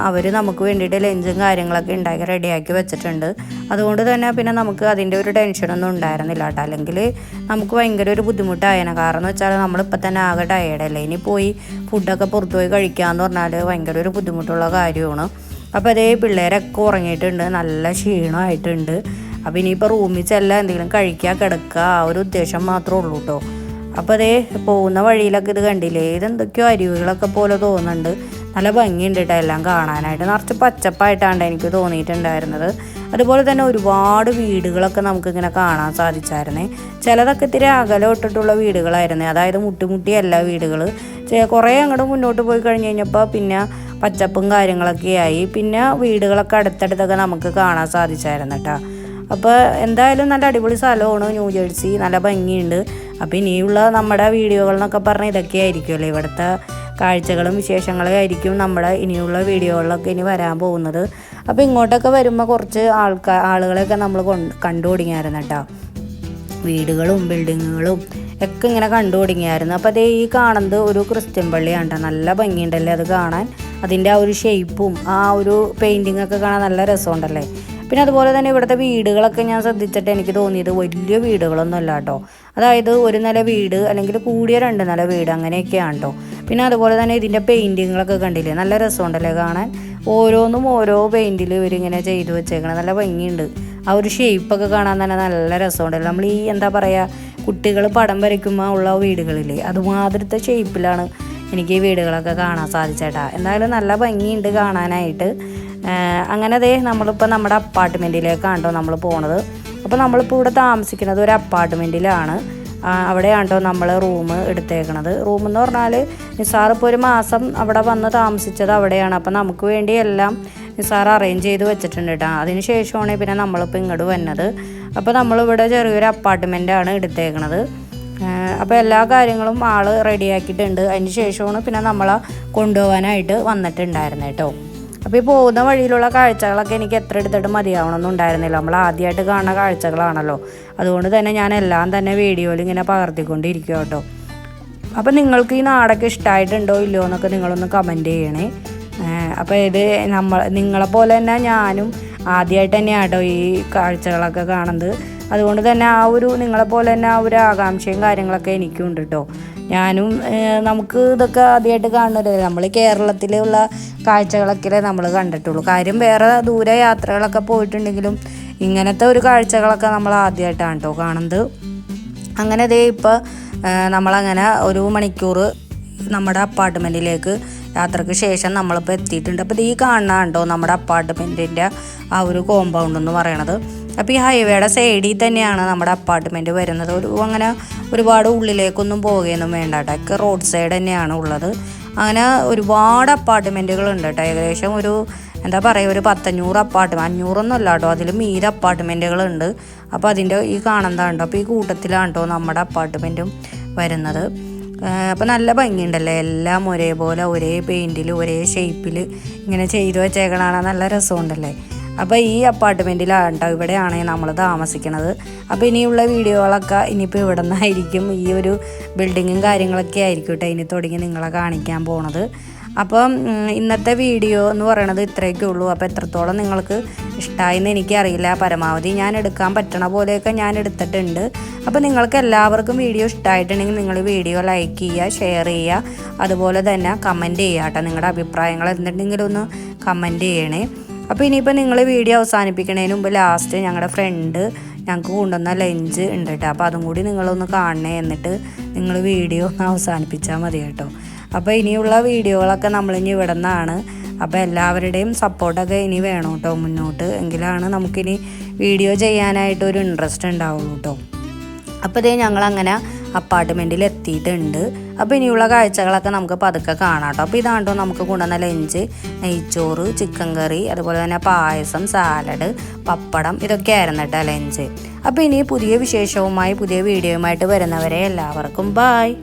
S1: അവർ നമുക്ക് വേണ്ടിയിട്ട് ലഞ്ചും കാര്യങ്ങളൊക്കെ ഉണ്ടാക്കി റെഡിയാക്കി വെച്ചിട്ടുണ്ട്. അതുകൊണ്ട് തന്നെ പിന്നെ നമുക്ക് അതിന്റെ ഒരു ടെൻഷനൊന്നും ഉണ്ടായിരുന്നില്ല കേട്ടോ. അല്ലെങ്കിൽ നമുക്ക് ഭയങ്കര ഒരു ബുദ്ധിമുട്ടായേനെ. കാരണം എന്ന് വെച്ചാൽ നമ്മളിപ്പോൾ തന്നെ ആകെ ടയേർഡല്ലേ ഇനി പോയി ഫുഡൊക്കെ പുറത്തു പോയി കഴിക്കാന്ന് പറഞ്ഞാൽ ഭയങ്കര ഒരു ബുദ്ധിമുട്ടുള്ള കാര്യമാണ്. അപ്പോൾ അതേ പിള്ളേരൊക്കെ ഉറങ്ങിയിട്ടുണ്ട്. നല്ല ക്ഷീണമായിട്ടുണ്ട്. അപ്പോൾ ഇനിയിപ്പോൾ റൂമിൽ ചെല്ലാം എന്തെങ്കിലും കഴിക്കുക കിടക്കുക ആ ഒരു ഉദ്ദേശം മാത്രമേ ഉള്ളൂ കേട്ടോ. അപ്പോൾ അതേ പോകുന്ന വഴിയിലൊക്കെ ഇത് കണ്ടില്ലേ? ഇതെന്തൊക്കെയോ അരുവികളൊക്കെ പോലെ തോന്നുന്നുണ്ട്. നല്ല ഭംഗിയുണ്ട് കേട്ടോ എല്ലാം കാണാനായിട്ട്. നിറച്ച് പച്ചപ്പായിട്ടാണ് എനിക്ക് തോന്നിയിട്ടുണ്ടായിരുന്നത്. അതുപോലെ തന്നെ ഒരുപാട് വീടുകളൊക്കെ നമുക്കിങ്ങനെ കാണാൻ സാധിച്ചായിരുന്നേ. ചിലതൊക്കെ ഇത്തിരി അകലം ഇട്ടിട്ടുള്ള വീടുകളായിരുന്നേ. അതായത് മുട്ടിമുട്ടി എല്ലാ വീടുകൾ കുറേ അങ്ങോട്ട് മുന്നോട്ട് പോയി കഴിഞ്ഞ് കഴിഞ്ഞപ്പോൾ പിന്നെ പച്ചപ്പും കാര്യങ്ങളൊക്കെ ആയി. പിന്നെ വീടുകളൊക്കെ അടുത്തടുത്തൊക്കെ നമുക്ക് കാണാൻ സാധിച്ചായിരുന്നു കേട്ടോ. അപ്പോൾ എന്തായാലും നല്ല അടിപൊളി സ്ഥലമാണ് ന്യൂ ജേഴ്സി. നല്ല ഭംഗിയുണ്ട്. അപ്പോൾ ഇനിയുള്ള നമ്മുടെ വീഡിയോകൾ എന്നൊക്കെ പറഞ്ഞാൽ ഇതൊക്കെ ആയിരിക്കുമല്ലോ ഇവിടുത്തെ കാഴ്ചകളും വിശേഷങ്ങളും ആയിരിക്കും നമ്മുടെ ഇനിയുള്ള വീഡിയോകളിലൊക്കെ ഇനി വരാൻ പോകുന്നത്. അപ്പോൾ ഇങ്ങോട്ടൊക്കെ വരുമ്പോൾ കുറച്ച് ആൾക്കാർ ആളുകളെയൊക്കെ നമ്മൾ കൊണ്ട് കണ്ടു തുടങ്ങിയായിരുന്നു കേട്ടോ. വീടുകളും ബിൽഡിങ്ങുകളും ഒക്കെ ഇങ്ങനെ കണ്ടു തുടങ്ങിയായിരുന്നു അപ്പോൾ അതേ ഈ കാണുന്നത് ഒരു ക്രിസ്ത്യൻ പള്ളിയാണ് കേട്ടോ. നല്ല ഭംഗിയുണ്ടല്ലേ അത് കാണാൻ? അതിന്റെ ആ ഒരു ഷേപ്പും ആ ഒരു പെയിന്റിങ് ഒക്കെ കാണാൻ നല്ല രസമുണ്ടല്ലേ? പിന്നെ അതുപോലെ തന്നെ ഇവിടുത്തെ വീടുകളൊക്കെ ഞാൻ ശ്രദ്ധിച്ചിട്ട് എനിക്ക് തോന്നിയത് വലിയ വീടുകളൊന്നും അല്ല കേട്ടോ. അതായത് ഒരു നില വീട് അല്ലെങ്കിൽ കൂടിയ രണ്ട് നില വീട് അങ്ങനെയൊക്കെയാണ് കേട്ടോ. പിന്നെ അതുപോലെ തന്നെ ഇതിന്റെ പെയിന്റിങ്ങളൊക്കെ കണ്ടില്ലേ? നല്ല രസമുണ്ടല്ലേ കാണാൻ? ഓരോന്നും ഓരോ പെയിന്റിൽ ഇവരിങ്ങനെ ചെയ്തു വെച്ചേക്കണം. നല്ല ഭംഗിയുണ്ട്. ആ ഒരു ഷേപ്പൊക്കെ കാണാൻ തന്നെ നല്ല രസമുണ്ടല്ലോ? നമ്മൾ ഈ എന്താ പറയുക കുട്ടികൾ പടം വരയ്ക്കുമ്പോൾ ഉള്ള വീടുകളില്ലേ? അതുമാതിരത്തെ ഷേപ്പിലാണ് എനിക്ക് ഈ വീടുകളൊക്കെ കാണാൻ സാധിച്ചേട്ടാ. എന്തായാലും നല്ല ഭംഗിയുണ്ട് കാണാനായിട്ട്. അങ്ങനെ അതേ നമ്മളിപ്പോൾ നമ്മുടെ അപ്പാർട്ട്മെന്റിലേക്കാണ് കേട്ടോ നമ്മൾ പോണത്? അപ്പോൾ നമ്മളിപ്പോൾ ഇവിടെ താമസിക്കുന്നത് ഒരു അപ്പാർട്ട്മെന്റിലാണ് അവിടെയാണ് കേട്ടോ നമ്മൾ റൂം എടുത്തേക്കണത്. റൂം എന്ന് പറഞ്ഞാൽ നിസാർ ഇപ്പോൾ ഒരു മാസം അവിടെ വന്ന് താമസിച്ചത് അവിടെയാണ്. അപ്പോൾ നമുക്ക് വേണ്ടി എല്ലാം നിസാർ അറേഞ്ച് ചെയ്ത് വെച്ചിട്ടുണ്ട് കേട്ടോ. അതിന് ശേഷമാണ് പിന്നെ നമ്മളിപ്പോൾ ഇങ്ങോട്ട് വന്നത്. അപ്പോൾ നമ്മളിവിടെ ചെറിയൊരു അപ്പാർട്ട്മെന്റാണ് എടുത്തേക്കണത്. അപ്പോൾ എല്ലാ കാര്യങ്ങളും ആൾ റെഡിയാക്കിയിട്ടുണ്ട്. അതിന് ശേഷമാണ് പിന്നെ നമ്മളെ കൊണ്ടുപോകാനായിട്ട് വന്നിട്ടുണ്ടായിരുന്നത് കേട്ടോ. അപ്പോൾ ഈ പോകുന്ന വഴിയിലുള്ള കാഴ്ചകളൊക്കെ എനിക്ക് എത്ര എടുത്തിട്ട് മതിയാവണമെന്നും ഉണ്ടായിരുന്നില്ല. നമ്മൾ ആദ്യമായിട്ട് കാണുന്ന കാഴ്ചകളാണല്ലോ. അതുകൊണ്ട് തന്നെ ഞാൻ എല്ലാം തന്നെ വീഡിയോയിൽ ഇങ്ങനെ പകർത്തിക്കൊണ്ടിരിക്കുക കേട്ടോ. അപ്പോൾ നിങ്ങൾക്ക് ഈ നാടൊക്കെ ഇഷ്ടമായിട്ടുണ്ടോ ഇല്ലയോ എന്നൊക്കെ നിങ്ങളൊന്ന് കമന്റ് ചെയ്യണേ. അപ്പോൾ ഇത് നമ്മൾ നിങ്ങളെ പോലെ തന്നെ ഞാനും ആദ്യമായിട്ട് തന്നെയാണ് കേട്ടോ ഈ കാഴ്ചകളൊക്കെ കാണുന്നത്. അതുകൊണ്ട് തന്നെ ആ ഒരു നിങ്ങളെ പോലെ തന്നെ ആ ഒരു ആകാംക്ഷയും കാര്യങ്ങളൊക്കെ എനിക്കും ഉണ്ട് കേട്ടോ. ഞാനും നമുക്ക് ഇതൊക്കെ ആദ്യമായിട്ട് കാണുന്നത് നമ്മൾ കേരളത്തിലുള്ള കാഴ്ചകളൊക്കെ നമ്മൾ കണ്ടിട്ടുള്ളൂ. കാര്യം വേറെ ദൂരെ യാത്രകളൊക്കെ പോയിട്ടുണ്ടെങ്കിലും ഇങ്ങനത്തെ ഒരു കാഴ്ചകളൊക്കെ നമ്മൾ ആദ്യമായിട്ടാണ് കേട്ടോ കാണുന്നത്. അങ്ങനെ ദേ ഇപ്പോൾ നമ്മളങ്ങനെ ഒരു മണിക്കൂർ നമ്മുടെ അപ്പാർട്ട്മെന്റിലേക്ക് യാത്രയ്ക്ക് ശേഷം നമ്മളിപ്പോൾ എത്തിയിട്ടുണ്ട്. അപ്പോൾ ഇത് ഈ കാണുന്ന നമ്മുടെ അപ്പാർട്ട്മെന്റിന്റെ ആ ഒരു കോമ്പൗണ്ട് എന്ന് പറയണത്. അപ്പോൾ ഈ ഹൈവേയുടെ സൈഡിൽ തന്നെയാണ് നമ്മുടെ അപ്പാർട്ട്മെന്റ് വരുന്നത്. ഒരു അങ്ങനെ ഒരുപാട് ഉള്ളിലേക്കൊന്നും പോകുകയൊന്നും വേണ്ട കേട്ടോ. ഒക്കെ റോഡ് സൈഡ് തന്നെയാണ് ഉള്ളത്. അങ്ങനെ ഒരുപാട് അപ്പാർട്ട്മെന്റുകളുണ്ട് കേട്ടോ. ഏകദേശം ഒരു എന്താ പറയുക ഒരു പത്തഞ്ഞൂറ് അപ്പാർട്ട്മെന്റ് അഞ്ഞൂറൊന്നും അല്ല കേട്ടോ. അതിൽ മീര അപ്പാർട്ട്മെന്റുകളുണ്ട് അപ്പോൾ അതിന്റെ ഈ കാണുന്നതാണ് അപ്പോൾ ഈ കൂട്ടത്തിലാണ് കേട്ടോ നമ്മുടെ അപ്പാർട്ട്മെന്റും വരുന്നത്. അപ്പോൾ നല്ല ഭംഗിയുണ്ടല്ലേ? എല്ലാം ഒരേപോലെ ഒരേ പെയിന്റിൽ ഒരേ ഷേപ്പിൽ ഇങ്ങനെ ചെയ്തു വെച്ചേക്കണാണ് നല്ല രസമുണ്ടല്ലേ? അപ്പോൾ ഈ അപ്പാർട്ട്മെന്റിലാണ് ഇവിടെയാണ് നമ്മൾ താമസിക്കുന്നത് അപ്പോൾ ഇനിയുള്ള വീഡിയോകളൊക്കെ ഇനിയിപ്പോൾ ഇവിടെ നിന്നായിരിക്കും ഈ ഒരു ബിൽഡിങ്ങും കാര്യങ്ങളൊക്കെ ആയിരിക്കും കേട്ടോ ഇനി തുടങ്ങി നിങ്ങളെ കാണിക്കാൻ പോണത്. അപ്പം ഇന്നത്തെ വീഡിയോ എന്ന് പറയണത് ഇത്രയൊക്കെ ഉള്ളൂ. അപ്പോൾ എത്രത്തോളം നിങ്ങൾക്ക് ഇഷ്ടമായെന്ന് എനിക്കറിയില്ല. പരമാവധി ഞാൻ എടുക്കാൻ പറ്റണ പോലെയൊക്കെ ഞാൻ എടുത്തിട്ടുണ്ട്. അപ്പോൾ നിങ്ങൾക്ക് എല്ലാവർക്കും വീഡിയോ ഇഷ്ടമായിട്ടുണ്ടെങ്കിൽ നിങ്ങൾ വീഡിയോ ലൈക്ക് ചെയ്യുക ഷെയർ ചെയ്യുക. അതുപോലെ തന്നെ കമന്റ് ചെയ്യുക കേട്ടോ നിങ്ങളുടെ അഭിപ്രായങ്ങൾ എന്തുണ്ടെങ്കിലും ഒന്ന് കമന്റ് ചെയ്യണേ. അപ്പോൾ ഇനിയിപ്പോൾ നിങ്ങൾ വീഡിയോ അവസാനിപ്പിക്കുന്നതിന് മുമ്പ് ലാസ്റ്റ് ഞങ്ങളുടെ ഫ്രണ്ട് ഞങ്ങൾക്ക് കൊണ്ടുവന്ന ലഞ്ച് ഉണ്ട് കേട്ടോ അപ്പോൾ അതും കൂടി നിങ്ങളൊന്ന് കാണണേ എന്നിട്ട് നിങ്ങൾ വീഡിയോ ഒന്ന് അവസാനിപ്പിച്ചാൽ മതി കേട്ടോ. അപ്പോൾ ഇനിയുള്ള വീഡിയോകളൊക്കെ നമ്മളിനി ഇവിടെ നിന്നാണ് അപ്പോൾ എല്ലാവരുടെയും സപ്പോർട്ടൊക്കെ ഇനി വേണം കേട്ടോ മുന്നോട്ട്. എങ്കിലാണ് നമുക്കിനി വീഡിയോ ചെയ്യാനായിട്ട് ഒരു ഇൻട്രസ്റ്റ് ഉണ്ടാവുള്ളൂ കേട്ടോ അപ്പോൾ ഇതേ ഞങ്ങളങ്ങനെ അപ്പാർട്ട്മെന്റിൽ എത്തിയിട്ടുണ്ട്. അപ്പോൾ ഇനിയുള്ള കാഴ്ചകളൊക്കെ നമുക്ക് പതുക്കെ കാണാം കേട്ടോ. അപ്പോൾ ഇതാണ്ടോ നമുക്ക് കൊണ്ടുവന്ന ലഞ്ച് നെയ്ച്ചോറ് ചിക്കൻ കറി അതുപോലെ തന്നെ പായസം സാലഡ് പപ്പടം ഇതൊക്കെ ആയിരുന്നു കേട്ടോ ലഞ്ച് അപ്പോൾ ഇനി പുതിയ വിശേഷവുമായി പുതിയ വീഡിയോയുമായിട്ട് വരുന്നവരെ എല്ലാവർക്കും ബായ്